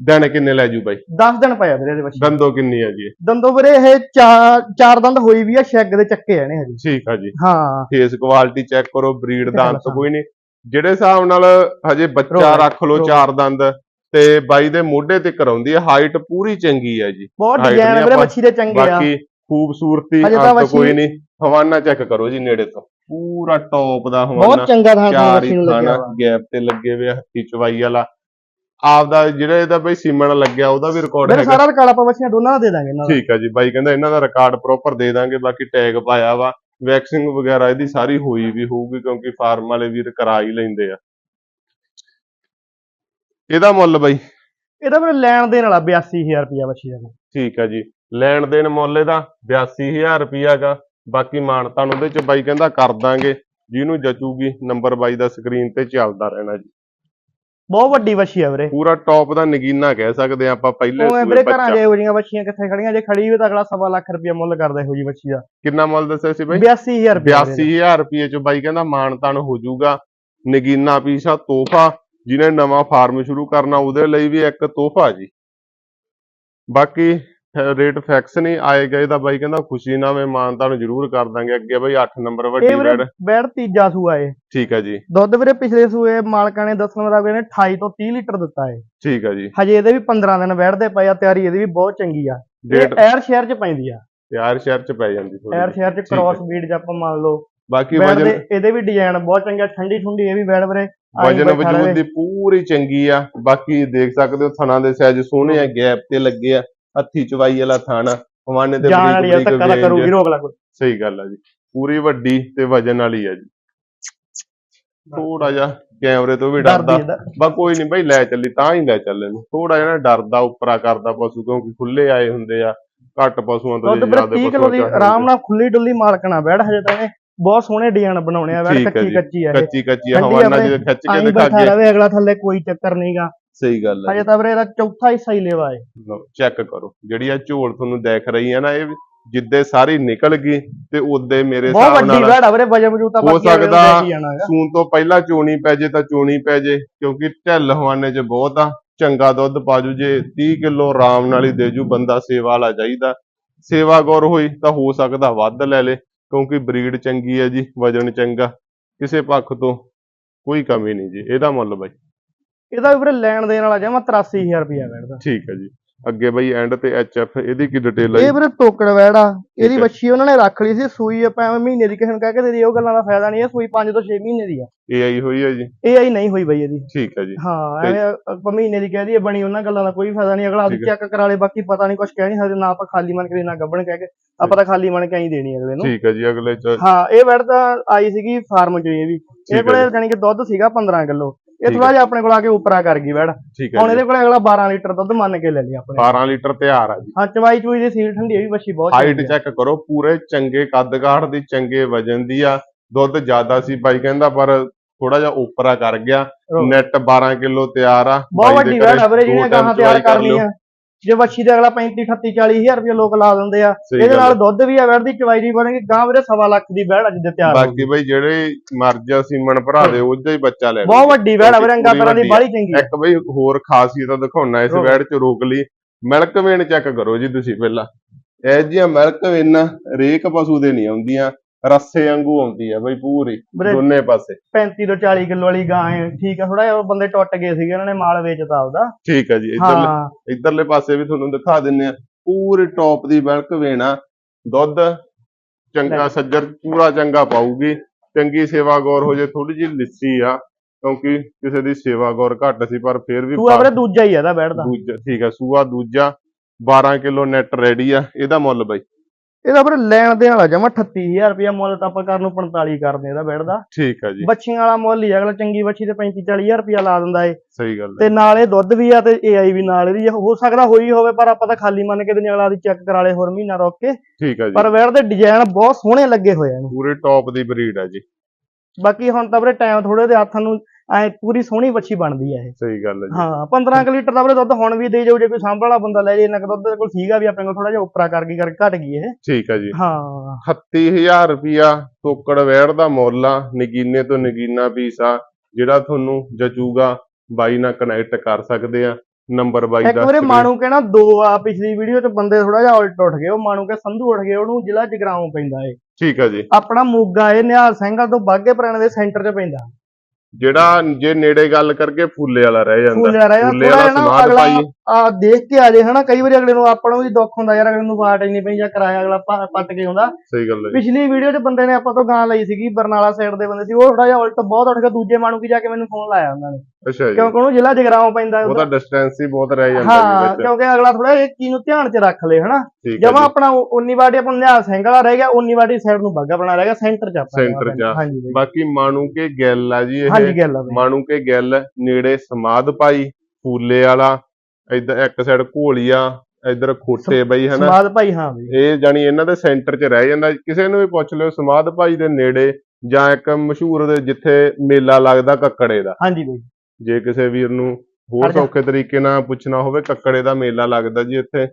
ਦਿਨ ਕਿੰਨੇ ਲੈ ਜੂ ਬਾਈ? 10 ਦਿਨ ਪਏ ਆ ਵੀਰੇ ਇਹਦੇ ਬੱਚੀ। ਦੰਦੋ ਕਿੰਨੀ ਆ ਜੀ? ਦੰਦੋ ਵੀਰੇ ਇਹ ਚਾਰ ਚਾਰ ਦੰਦ ਹੋਈ ਵੀ ਆ ਸ਼ੈਗ ਦੇ ਚੱਕੇ ਆ ਨੇ ਹਜੇ। ਠੀਕ ਆ ਜੀ। ਹਾਂ। ਫੇਸ ਕੁਆਲਿਟੀ ਚੈੱਕ ਕਰੋ ਬਰੀਡ ਦਾ ਅੰਤ ਹਾਂ। ਕੋਈ ਨਹੀਂ। ਜਿਹੜੇ ਹਿਸਾਬ ਨਾਲ ਹਜੇ ਬੱਚਾ ਰੱਖ ਲੋ। ਚਾਰ ਦੰਦ ਤੇ ਬਾਈ ਦੇ ਮੋਢੇ ਤੇ ਕਰਾਉਂਦੀ ਹੈ ਹਾਈਟ ਪੂਰੀ ਚੰਗੀ ਹੈ ਜੀ। ਬਹੁਤ ਡਿਜ਼ਾਈਨ ਵੀਰੇ ਬੱਚੀ ਦੇ ਚੰਗੇ ਆ। ਬਾਕੀ ਖੂਬਸੂਰਤੀ ਹਜੇ ਤਾਂ ਅੰਤ ਕੋਈ ਨਹੀਂ। ਹਵਾਨਾ ਚੈੱਕ ਕਰੋ ਜੀ ਨੇੜੇ ਤੋਂ। ਪੂਰਾ ਟੌਪ ਦਾ ਹਵਾਨਾ। ਬਹੁਤ ਚੰਗਾ ਥਾਂ ਚਾਰ ਹੀ ਨੂੰ ਲੱਗਿਆ ਵਾ। ਗੈਪ ਤੇ ਲੱਗੇ ਹੋਏ ਆ ਹੱਥੀ ਚਵਾਈ ਵਾਲਾ। ਆਪਦਾ ਜਿਹੜਾ ਇਹਦਾ ਬਈ ਸੀਮਨ ਲੱਗਿਆ ਉਹਦਾ ਵੀ ਰਿਕਾਰਡ ਹੈਗਾ। ਸਾਰਾ ਆਪਾਂ ਬੱਚੀਆਂ ਦੋਨਾਂ ਦਾ ਦੇ ਦਾਂਗੇ ਦਾ। ਠੀਕ ਆ ਜੀ ਬਾਈ ਕਹਿੰਦਾ ਇਹਨਾਂ ਦਾ ਰਿਕਾਰਡ ਪ੍ਰੋਪਰ ਦੇ ਦਾਂਗੇ ਬਾਕੀ ਟੈਗ ਪਾਇਆ ਵਾ। ਵੈਕਸਿੰਗ ਵਗੈਰਾ ਇਹਦੀ ਸਾਰੀ ਹੋਈ ਵੀ ਹੋਊਗੀ ਕਿਉਂਕਿ ਫਾਰਮ ਵਾਲੇ ਵੀਰ ਕਰਾ ਹੀ ਲੈਂਦੇ ਆ। ਇਹਦਾ ਮੁੱਲ ਬਾਈ? ਇਹਦਾ ਵੀਰੇ ਲੈਣ ਦੇਣ ਵਾਲਾ 82000 ਰੁਪਇਆ ਬੱਚੀ ਦਾ। ਠੀਕ ਆ ਜੀ। ਲੈਣ ਦੇਣ ਮੁੱਲ ਇਹਦਾ 82000 ਰੁਪਿਆ ਗਾ। ਬਾਕੀ ਮਾਨਤਾਨ ਉਹਦੇ ਚ ਬਾਈ ਕਹਿੰਦਾ ਕਰ ਦਾਂਗੇ। ਜਿਹਨੂੰ ਜਚੂਗੀ ਨੰਬਰ ਬਾਈ ਦਾ ਸਕਰੀਨ ਤੇ ਚੱਲਦਾ ਰਹਿਣਾ ਜੀ। ਬਹੁਤ ਵੱਡੀ ਬੱਚੀ ਆ ਵੀਰੇ। ਪੂਰਾ ਟੌਪ ਦਾ ਨਗੀਨਾ ਕਹਿ ਸਕਦੇ ਆ ਆਪਾਂ ਪਹਿਲੇ ਉਹ ਵੀਰੇ ਘਰਾਂ ਬੱਚਾ ਜੇ ਇਹੋ ਜਿਹੀਆਂ ਬੱਚੀਆਂ ਕਿੱਥੇ ਖੜੀਆਂ? ਜੇ ਖੜੀ ਵੀ ਤਾਂ ਅਗਲਾ ਸਵਾ ਲੱਖ ਰੁਪਇਆ ਮੁੱਲ ਕਰਦਾ ਇਹੋ ਜੀ ਬੱਚੀ ਦਾ। ਕਿੰਨਾ ਮੁੱਲ ਦੱਸਿਆ ਸੀ ਬਾਈ? 82000 ਰੁਪਇਆ ਵੀਰੇ। 82000 ਰੁਪਏ ਚ ਬਾਈ ਕਹਿੰਦਾ ਮਾਨਤਾਨ ਹੋ ਜਾਊਗਾ। ਨਗੀਨਾ ਪੀਸਾ ਤੋਹਫਾ। ਜਿਹਨੇ ਨਵਾਂ ਫਾਰਮ ਸ਼ੁਰੂ ਕਰਨਾ ਉਹਦੇ ਲਈ ਵੀ ਇੱਕ ਤੋਹਫਾ ਜੀ। ਬਾਕੀ ਰੇਟ ਫਿਕਸ ਨਹੀਂ ਆਏਗਾ ਇਹਦਾ ਬਾਈ ਕਹਿੰਦਾ ਖੁਸ਼ੀ ਨਾਲ ਮੈਂ ਮਾਨਤਾਨ ਜ਼ਰੂਰ ਕਰ ਦਾਂਗੇ। ਅੱਗੇ ਬਾਈ 8 ਨੰਬਰ ਵੱਡੀ ਇਹ ਵੀਰੇ ਬੈੜ ਤੀਜਾ ਸੂਆ ਏ ਠੀਕ ਹੈ ਜੀ। ਦੁੱਧ ਵੀਰੇ ਪਿਛਲੇ ਸੂਏ ਮਾਲਕਾਂ ਨੇ ਦੱਸਣ ਮੁਤਾਬਕ ਇਹਨੇ 28 ਤੋਂ 30 ਲੀਟਰ ਦਿੱਤਾ ਏ ਠੀਕ ਹੈ ਜੀ। ਹਜੇ ਇਹਦੇ ਵੀ 15 ਦਿਨ ਬੈਠਦੇ ਪਏ ਆ ਤਿਆਰੀ ਇਹਦੀ ਵੀ ਬਹੁਤ ਚੰਗੀ ਆ। ਇਹ ਐਰ ਸ਼ਹਿਰ ਚ ਪੈਂਦੀ ਆ। ਤਿਆਰ ਸ਼ਹਿਰ ਚ ਪੈ ਜਾਂਦੀ ਥੋੜੀ ਐਰ ਸ਼ਹਿਰ ਚ ਠੀਕ। ਕ੍ਰਾਸ ਬੀਡ ਚ ਆਪਾਂ ਮੰਨ ਲਓ। ਬਾਕੀ ਬੈਡ ਵਜਨ ਦੇ ਇਹਦੇ ਵੀ ਡਿਜ਼ਾਈਨ ਬਹੁਤ ਚੰਗਾ ਠੰਡੀ ਠੁੰਡੀ ਇਹ ਵੀ ਬੈਡ ਵੀਰੇ। ਵਜਨ ਬੈਠਾ ਵਜੂਦ ਰਹੇ। ਦੀ ਪੂਰੀ ਚੰਗੀ ਆ। ਬਾਕੀ ਦੇਖ ਸਕਦੇ ਹੋ ਥਣਾ ਦੇ ਸਾਈਜ਼ ਸੋਹਣੇ ਆ ਗੈਪ ਤੇ ਲੱਗੇ ਆ। ਹੱਥੀ ਚਵਾਈ ਵਾਲਾ ਥਾਣਾ ਹਵਾਨੇ ਤੇ ਜਾਣ ਵਾਲੀ ਆ ਬਰੀਕ ਧੱਕਾ ਤਾਂ ਬਰੀਕ ਕਰੂਗੀ ਵੇਂਜ ਰੋਕ ਲਾ ਕੋਈ। ਸਹੀ ਗੱਲ ਆ ਜੀ। ਪੂਰੀ ਵੱਡੀ ਤੇ ਵਜਨ ਵਾਲੀ ਆ ਜੀ। ਥੋੜਾ ਜਿਹਾ ਕੈਮਰੇ ਤੋਂ ਵੀ ਡਰਦਾ। ਡਰਦੀ ਇਹਦਾ ਬਾ ਕੋਈ ਨਹੀਂ ਬਈ ਲੈ ਚੱਲੀ ਤਾਂ ਹੀ ਲੈ ਚੱਲੇ ਨੂੰ। ਥੋੜਾ ਜਿਹਾ ਨਾ ਡਰਦਾ ਉਪਰਾ ਕਰਦਾ ਪਸ਼ੂ ਕਿਉਂਕਿ ਖੁੱਲੇ ਆਏ ਹੁੰਦੇ ਆ ਘੱਟ ਪਸ਼ੂਆਂ ਤੋਂ ਦੁੱਧ ਜੇ ਵੀਰੇ ਜ਼ਿਆਦਾ 30 ਕਿਲੋ ਦੀ ਆਰਾਮ ਨਾਲ ਖੁੱਲੀ ਡੁੱਲੀ ਮਾਲਕਣਾ ਬੈਡ ਹਜੇ ਤਾਂ ਇਹਨੇ ਬਹੁਤ ਸੋਹਣੇ ਡਿਜ਼ਾਈਨ ਬਣਾਉਣੇ ਆ ਠੀਕ ਹੈ ਕੱਚੀ ਜੀ। ਕੱਚੀ ਆ ਇਹ। ਕੱਚੀ ਕੱਚੀ ਠੰਡੀ ਹਵਾਨਾ ਆਪਣੇ ਖਿੱਚ ਕੇ ਆਈ ਦਿਖਾ ਬੈਠਾ ਕੇ ਰਵੇ ਅਗਲਾ ਥੱਲੇ ਕੋਈ ਚੱਕਰ ਨਹੀਂਗਾ ਸਹੀ ਗੱਲ ਹੈ ਹਜੇ ਤਾਂ ਵੀਰੇ ਇਹਦਾ ਚੌਥਾ ਹਿੱਸਾ ਹੀ ਲੈਵਾ ਏ ਚੈੱਕ ਕਰੋ। ਜਿਹੜੀ ਆ ਝੋਲ ਤੁਹਾਨੂੰ ਦਿਖ ਰਹੀ ਹੈ ਨਾ ਇਹ ਜਿੱਦੇ ਸਾਰੀ ਨਿਕਲ ਗਈ ਤੇ ਉਹਦੇ ਮੇਰੇ ਬਹੁਤ ਹਿਸਾਬ ਵੱਡੀ ਨਾਲ ਵੀਰੇ ਵਜਨ ਵਜੂਦ ਤਾਂ ਹੋ ਬਾਕੀ ਨੂੰ ਸਕਦਾ ਦੇਖ ਹੀ ਜਾਣਾ ਹੈਗਾ। ਸੂਣ ਤੋਂ ਪਹਿਲਾਂ ਚੋਣੀ ਪੈ ਜੇ ਤਾਂ ਚੋਣੀ ਪੈ ਜੇ ਕਿਉਂਕਿ ਢਿੱਲ ਹਵਾਨੇ 'ਚ ਬਹੁਤ ਆ। ਚੰਗਾ ਦੁੱਧ ਪਾਜੂ ਜੇ 30 ਕਿਲੋ ਆਰਾਮ ਨਾਲ ਹੀ ਦੇਜੂ ਬੰਦਾ ਸੇਵਾ ਵਾਲਾ ਚਾਹੀਦਾ। ਸੇਵਾ ਗੌਰ ਹੋਈ ਤਾਂ ਹੋ ਸਕਦਾ ਵੱਧ ਲੈ ਲੇ ਕਿਉਂਕਿ ਬਰੀਡ ਚੰਗੀ ਹੈ ਜੀ ਵਜਨ ਚੰਗਾ। ਕਿਸੇ ਪੱਖ ਤੋਂ ਕੋਈ ਕਮੀ ਨਹੀਂ ਜੀ ਇਹਦਾ ਮੁੱਲ ਬਾਈ। ਇਹਦਾ ਵੀ ਵੀਰੇ ਲੈਣ ਦੇਣ ਵਾਲਾ ਜਮਾ 83000 ਰੁਪਇਆ ਬੈਡ ਦਾ ਠੀਕ ਹੈ ਜੀ। ਅੱਗੇ ਬਾਈ ਐਂਡ ਤੇ ਐਚਐਫ ਇਹਦੀ ਕੀ ਡਿਟੇਲ ਹੈ ਇਹ ਵੀਰੇ ਬੈਡ ਆ। ਇਹਦੀ। ਵੱਛੀ ਉਹਨਾਂ ਨੇ ਰੱਖ ਲਈ ਸੀ ਸੂਈ ਆਪਾਂ ਐਵੇਂ ਮਹੀਨੇ ਦੀ ਕਿਸੇ ਨੂੰ ਕਹਿ ਕੇ ਦੇ ਉਹ ਗੱਲਾਂ ਦਾ ਫਾਇਦਾ ਨਹੀਂ ਹੈ ਸੂਈ 5 ਤੋਂ 6 ਮਹੀਨੇ ਦੀ ਆ। ਇਹ ਆਈ ਹੋਈ ਹੈ ਜੀ? ਇਹ ਆਈ ਨਹੀਂ ਹੋਈ ਬਈ ਇਹਦੀ। ਠੀਕ ਹੈ ਜੀ। ਹਾਂ ਐਵੇਂ ਆਪਾਂ ਮਹੀਨੇ ਦੀ ਕਹਿ ਦਈਏ ਬਣੀ ਉਹਨਾਂ ਗੱਲਾਂ ਦਾ ਕੋਈ ਫਾਇਦਾ ਨਹੀਂ। ਅਗਲਾ ਚੈੱਕ ਕਰਾ ਲੇ ਬਾਕੀ ਪਤਾ ਨਹੀਂ ਕੁਝ ਕਹਿ ਨਹੀਂ ਸਕਦੇ ਨਾ ਆਪਾਂ ਖਾਲੀ ਮਨ ਕੇ ਨਾ ਗੱਬਣ ਕਹਿ ਕੇ। ਆਪਾਂ ਤਾਂ ਖਾਲੀ ਮਨ ਕੇ ਹੀ ਦੇਣੀ ਅਗਲੇ ਨੂੰ। ਠੀਕ ਹੈ ਜੀ ਅਗਲੇ ਚ ਹਾਂ ਇਹ ਬੈਡ ਤਾਂ ਆਈ ਸੀਗੀ ਫਾਰਮ ਚ ਇਹ ਵੀ। ਇਹ ਕੋਲੇ। ਜਾਨੀ ਕਿ ਦੁੱਧ ਸੀਗਾ 15 ਕਿਲੋ। ਇਹ ਥੋੜਾ ਜਿਹਾ ਆਪਣੇ ਕੋਲ ਆ ਕੇ ਉਪਰਾ ਕਰ ਗਈ ਠੀਕ ਹੈ ਹੁਣ ਇਹਦੇ ਕੋਲੇ ਅਗਲਾ 12 ਲੀਟਰ ਦੁੱਧ ਮੰਨ ਕੇ ਲੈ ਲਈ ਆਪਣੇ। 12 ਲੀਟਰ ਤਿਆਰ ਆ ਜੀ। ਹਾਂ ਚਵਾਈ ਚੂਈ ਦੀ ਸੀਲ ਠੰਡੀ ਵੀ ਬੱਚੀ ਬਹੁਤ ਹਾਈਟ। ਚੈੱਕ ਕਰੋ ਪੂਰੇ ਚੰਗੇ ਕੱਦ ਕਾਠ ਦੀ ਚੰਗੇ ਵਜਨ ਦੀ ਆ। ਦੁੱਧ ਜ਼ਿਆਦਾ ਸੀ ਬਾਈ ਕਹਿੰਦਾ ਪਰ ਥੋੜਾ ਜਿਹਾ ਉਪਰਾ ਕਰ ਗਿਆ। ਨੈਟ 12 ਕਿਲੋ ਤਿਆਰ ਆ। ਬਹੁਤ ਵੱਡੀ ਦੋ ਜਿਹਨੇ time ਗਾਹਾਂ ਤਿਆਰ ਕਰਨੀ। ਆ। ਜੇ ਬੱਚੀ ਦੇ ਅਗਲਾ 35 38 40 ਹਜ਼ਾਰ ਰੁਪਏ ਲੋਕ ਲਾ ਦਿੰਦੇ ਆ ਇਹਦੇ ਨਾਲ। ਦੁੱਧ ਵੀ ਆ ਦੀ ਚਵਾਈ ਦੀ ਬਣੇਗੀ ਗਾਂ ਵੀਰੇ ਸਵਾ ਲੱਖ ਦੀ ਬੈਡ ਅੱਜ ਦੇ ਤਿਆਰ ਬਾਕੀ ਬਾਈ ਜਿਹੜੇ ਮਰਜਾ ਸੀਮਨ ਭਰਾ ਦੇ ਉਹਦਾ ਹੀ ਬੱਚਾ ਲੈ ਬਹੁਤ। ਵੱਡੀ ਬੈਡ ਆ ਵੀਰੇ ਅੰਗਾ ਪੂਰੀ ਤਰ੍ਹਾਂ ਦੀ। ਬਾਹਲੀ ਚੰਗੀ ਇੱਕ ਬਈ ਹੋਰ ਖਾਸੀਅਤ ਦਿਖਾਉਣਾ ਇਸ। ਵੈੜ ਚ ਰੋਕ ਲਈ ਮਿਲਕ ਵੇਨ ਚੈੱਕ ਕਰੋ ਜੀ ਤੁਸੀਂ ਪਹਿਲਾਂ ਇਹ ਜੀਆਂ ਮਿਲਕ ਵੇਨ ਰੇਕ ਪਸ਼ੂ ਦੇ ਨਹੀਂ ਆਉਂਦੀਆਂ ਰੱਸੇ ਵਾਂਗੂ ਆਉਂਦੀ ਆ ਬਈ ਪੂਰੀ ਵੀਰੇ ਦੋਨੇ ਪਾਸੇ। 35 ਤੋਂ 40 ਕਿਲੋ ਵਾਲੀ ਗਾਂ ਹੈ ਠੀਕ ਆ ਥੋੜਾ ਜਿਹਾ ਉਹ ਬੰਦੇ ਟੁੱਟ ਗਏ ਸੀਗੇ ਉਹਨਾਂ ਨੇ ਮਾਲ ਵੇਚਤਾ ਆਪਦਾ। ਠੀਕ ਹੈ ਜੀ ਇੱਧਰਲੇ ਹਾਂ। ਇੱਧਰਲੇ ਪਾਸੇ ਵੀ ਤੁਹਾਨੂੰ ਦਿਖਾ ਦਿੰਨੇ ਆ ਪੂਰੇ ਟੌਪ ਦੀ ਮਿਲਕ ਵੇਨ ਆ ਦੁੱਧ ਚੰਗਾ। ਸੱਜਰ ਪੂਰਾ ਚੰਗਾ ਪਾਊਗੀ ਚੰਗੀ ਸੇਵਾ ਗੌਰ ਹੋ ਜੇ ਥੋੜੀ ਜਿਹੀ ਲਿੱਸੀ ਆ ਕਿਉਂਕਿ ਕਿਸੇ ਦੀ ਸੇਵਾ ਗੌਰ ਘੱਟ ਸੀ ਪਰ ਫਿਰ ਵੀ ਤੂੰ ਆ ਵੀਰੇ ਦੂਜਾ ਹੀ ਆ ਇਹਦਾ ਬੈਡ ਦਾ ਦੂਜਾ ਠੀਕ ਆ ਸੂਆ ਦੂਜਾ 12 ਕਿਲੋ ਨੈਟ ਰੈਡੀ ਆ ਇਹਦਾ ਮੁੱਲ ਬਾਈ। ਇਹਦਾ ਵੀਰੇ ਲੈਣ ਦੇਣ ਵਾਲਾ ਜਮਾ 38000 ਰੁਪਇਆ ਮੁੱਲ ਤਾਂ ਆਪਾਂ ਕਰਨ ਨੂੰ 45 ਕਰਦੇ ਇਹਦਾ ਬੈਡ ਦਾ। ਠੀਕ ਆ ਜੀ। ਬੱਚੀਆਂ ਵਾਲਾ ਮੁੱਲ ਹੀ ਅਗਲਾ ਚੰਗੀ ਬੱਚੀ ਤੇ 35 40000 ਰੁਪਇਆ ਲਾ ਦਿੰਦਾ ਏ। ਸਹੀ ਗੱਲ ਤੇ ਨਾਲ ਇਹ ਦੁੱਧ ਵੀ ਆ ਤੇ ਏਆਈ ਵੀ ਨਾਲ ਇਹਦੀ। ਹੋ ਸਕਦਾ ਹੋਈ ਹੋਵੇ ਪਰ ਆਪਾਂ ਤਾਂ ਖਾਲੀ ਮੰਨ ਕੇ ਤੇ ਅਗਲਾ ਦੀ ਚੈੱਕ ਕਰਾ ਲੇ ਹੋਰ ਮਹੀਨਾ ਰੁਕ ਕੇ। ਠੀਕ ਆ ਜੀ। ਪਰ ਵੈੜ ਦੇ ਡਿਜ਼ਾਈਨ ਬਹੁਤ ਸੋਹਣੇ ਲੱਗੇ ਹੋਏ ਆ ਪੂਰੇ ਟੌਪ ਦੀ ਬਰੀਡ ਆ ਜੀ। ਬਾਕੀ ਹੁਣ ਤਾਂ ਵੀਰੇ ਟਾਈਮ ਥੋੜੇ ਦੇ ਹੱਥਾਂ ਨੂੰ ਐ ਪੂਰੀ ਸੋਹਣੀ ਬੱਚੀ ਬਣਦੀ ਆ ਇਹ। ਸਹੀ ਗੱਲ ਹੈ ਜੀ। ਹਾਂ 15 ਕੁ ਲੀਟਰ ਦਾ ਵੀਰੇ ਦੁੱਧ ਹੁਣ ਵੀ ਦੇ ਜਾਊ ਜੇ ਕੋਈ ਸਾਂਭ ਵਾਲਾ ਬੰਦਾ ਲੈ ਜੇ ਇੰਨਾ ਕੁ ਦੁੱਧ ਦੇ ਕੋਲ ਸੀਗਾ ਵੀ ਆਪਣੇ ਕੋਲ ਥੋੜਾ ਜਿਹਾ ਉਪਰਾ ਕਰ ਗਈ ਕਰਕੇ ਘਟ ਗਈ ਇਹ। ਠੀਕ ਆ ਜੀ। ਹਾਂ। 38000 ਰੁਪਿਆ ਤੋਕੜ ਵੈੜ ਦਾ ਮੁੱਲ ਆ ਨਗੀਨੇ ਤੋਂ ਨਗੀਨਾ ਪੀਸ ਆ ਜਿਹੜਾ ਤੁਹਾਨੂੰ ਜਚੂਗਾ ਬਾਈ ਨਾਲ ਕਨੈਕਟ ਕਰ ਸਕਦੇ ਆ ਨੰਬਰ ਬਾਈ ਇੱਕ ਦਾ ਵੀਰੇ screen- ਮਾਣੂ ਕਹਿਣਾ ਦੋ ਆ ਪਿਛਲੀ ਵੀਡੀਓ 'ਚ ਬੰਦੇ ਥੋੜਾ ਜਿਹਾ ਉਲਟ ਉੱਠ ਗਏ ਉਹ ਮਾਣੂ ਕੇ ਸੰਧੂ ਉੱਠ ਗਏ ਉਹਨੂੰ ਜ਼ਿਲ੍ਹਾ ਜਗਰਾਉਂ ਪੈਂਦਾ ਏ ਠੀਕ ਆ ਜੀ। ਆਪਣਾ ਮੋਗਾ ਇਹ ਨਿਹਾਲ ਸਿੰਘਾਂ ਤੋਂ ਬਾਗੇ ਪੁਰਾਣੇ ਦੇ ਸੈਂਟਰ 'ਚ ਪੈਂਦਾ। ਜਿਹੜਾ ਜੇ ਨੇੜੇ ਗੱਲ ਕਰਕੇ ਫੁੱਲੇ ਵਾਲਾ ਰਹਿ ਜਾਂਦਾ। ਫੁੱਲੇ ਵਾਲਾ ਸਮਾਦ ਪਾਈ। ਆ ਦੇਖ ਕੇ ਆ ਜੇ ਹਨਾ? ਕਈ ਵਾਰੀ ਅਗਲੇ ਨੂੰ ਆਪਾਂ ਨੂੰ ਵੀ ਦੁੱਖ ਹੁੰਦਾ ਯਾਰ ਅਗਲੇ ਨੂੰ ਵਾਟ ਇੰਨੀ ਪਈ ਜਾਂ ਕਿਰਾਇਆ ਅਗਲਾ ਪ- ਪੱਟ ਕੇ ਆਉਂਦਾ। ਸਹੀ ਗੱਲ ਹੈ ਜੀ। ਪਿਛਲੀ ਵੀਡੀਓ 'ਚ ਬੰਦੇ ਨੇ ਆਪਾਂ ਤੋਂ ਗਾਂ ਲਈ ਸੀਗੀ ਬਰਨਾਲਾ ਸਾਈਡ ਦੇ ਬੰਦੇ ਸੀ। ਉਹ ਥੋੜਾ ਜਿਹਾ ਉਲਟ ਬਹੁਤ ਉੱਠ ਕੇ ਦੂਜੇ ਮਾਣੂ ਕੀ ਜਾ ਕੇ ਮੈਨੂੰ ਫੋਨ ਲਾਇਆ ਉਹਨਾਂ ਨੇ। ਅੱਛਾ ਜੀ। ਕਿਉਂਕਿ ਉਹਨੂੰ ਜ਼ਿਲ੍ਹਾ ਜਗਰਾਉਂ ਪੈਂਦਾ। ਉਹਦਾ ਡਿਸਟੈਂਸ ਹੀ ਬਹੁਤ ਰਹਿ ਜਾਂਦਾ ਹਾਂ ਜੀ ਵਿੱਚ। ਕਿਉਂਕਿ ਅਗਲਾ ਥੋੜਾ ਇਹ ਚੀਜ਼ ਨੂੰ ਧਿਆਨ 'ਚ ਰੱਖ ਲੇ ਹਨਾ? ਠੀਕ ਹੈ ਜਮਾ ਜੀ ਆਪਣਾ ਉਨੀ ਵਾਟੀ ਆਪਣਾ ਨਿਹਾਲ ਸਿੰਘ ਵਾਲਾ ਰਹਿ ਗਿਆ ਉਨੀ ਵਾਟੀ ਸਾਈਡ ਨੂੰ ਬਾਗਾ ਬਣਾ ਰਹਿ ਗਿਆ ਸੈਂਟਰ 'ਚ ਆਪਾਂ Center 'ਚ ਆ। ਹਾਂਜੀ ਬਾਈ। ਬਾਕੀ ਮਾਣੂ ਕੇ ਗਿੱਲ ਆ ਜੀ ਇਹ। ਹਾਂਜੀ ਗੱਲ ਆ ਬਾਈ। ਮਾਣੂ ਕੇ ਗਿੱਲ ਨੇੜੇ ਸਮਾਦ ਪਾਈ ਫੂਲੇ ਵਾਲਾ ਇੱਧਰ ਇੱਕ ਸਾਈਡ ਘੋਲੀਆ ਇੱਧਰ ਖੋਟੇ ਬਈ ਹਨਾ? ਸਮਾਦ ਭਾਈ ਹਾਂ ਬਈ। ਇਹ ਜਾਨੀ ਇਹਨਾਂ ਦੇ ਸੈਂਟਰ 'ਚ ਰਹਿ ਜਾਂਦਾ। ਕਿਸੇ ਨੂੰ ਵੀ ਪੁੱਛ ਲਿਓ ਸਮਾਦ ਭਾਈ ਦੇ ਨੇੜੇ ਜਾਂ ਇੱਕ ਮਸ਼ਹੂਰ ਦੇ ਜਿੱਥੇ ਮੇਲਾ ਲੱਗਦਾ ਕੱਕੜੇ ਦਾ। ਹਾਂਜੀ ਬਾਈ। ਜੇ ਕਿਸੇ ਵੀਰ ਨੂੰ ਹੋਰ। ਸੌਖੇ ਤਰੀਕੇ ਨਾਲ ਪੁੱਛਣਾ ਹੋਵੇ ਕੱਕੜੇ ਦਾ ਮੇਲਾ ਲੱਗਦਾ ਜੀ ਇੱਥੇ।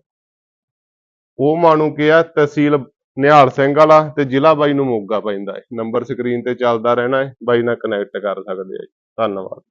ਉਹ ਮਾਣੂ ਕਿਹਾ ਤਹਿਸੀਲ ਨਿਹਾਲ ਸਿੰਘ ਵਾਲਾ ਤੇ ਜ਼ਿਲ੍ਹਾ ਬਾਈ ਨੂੰ ਮੋਗਾ ਪੈਂਦਾ ਹੈ ਨੰਬਰ ਸਕਰੀਨ ਤੇ ਚੱਲਦਾ ਰਹਿਣਾ ਹੈ ਬਾਈ ਨਾਲ ਕਨੈਕਟ ਕਰ ਸਕਦੇ ਆ ਜੀ। ਧੰਨਵਾਦ।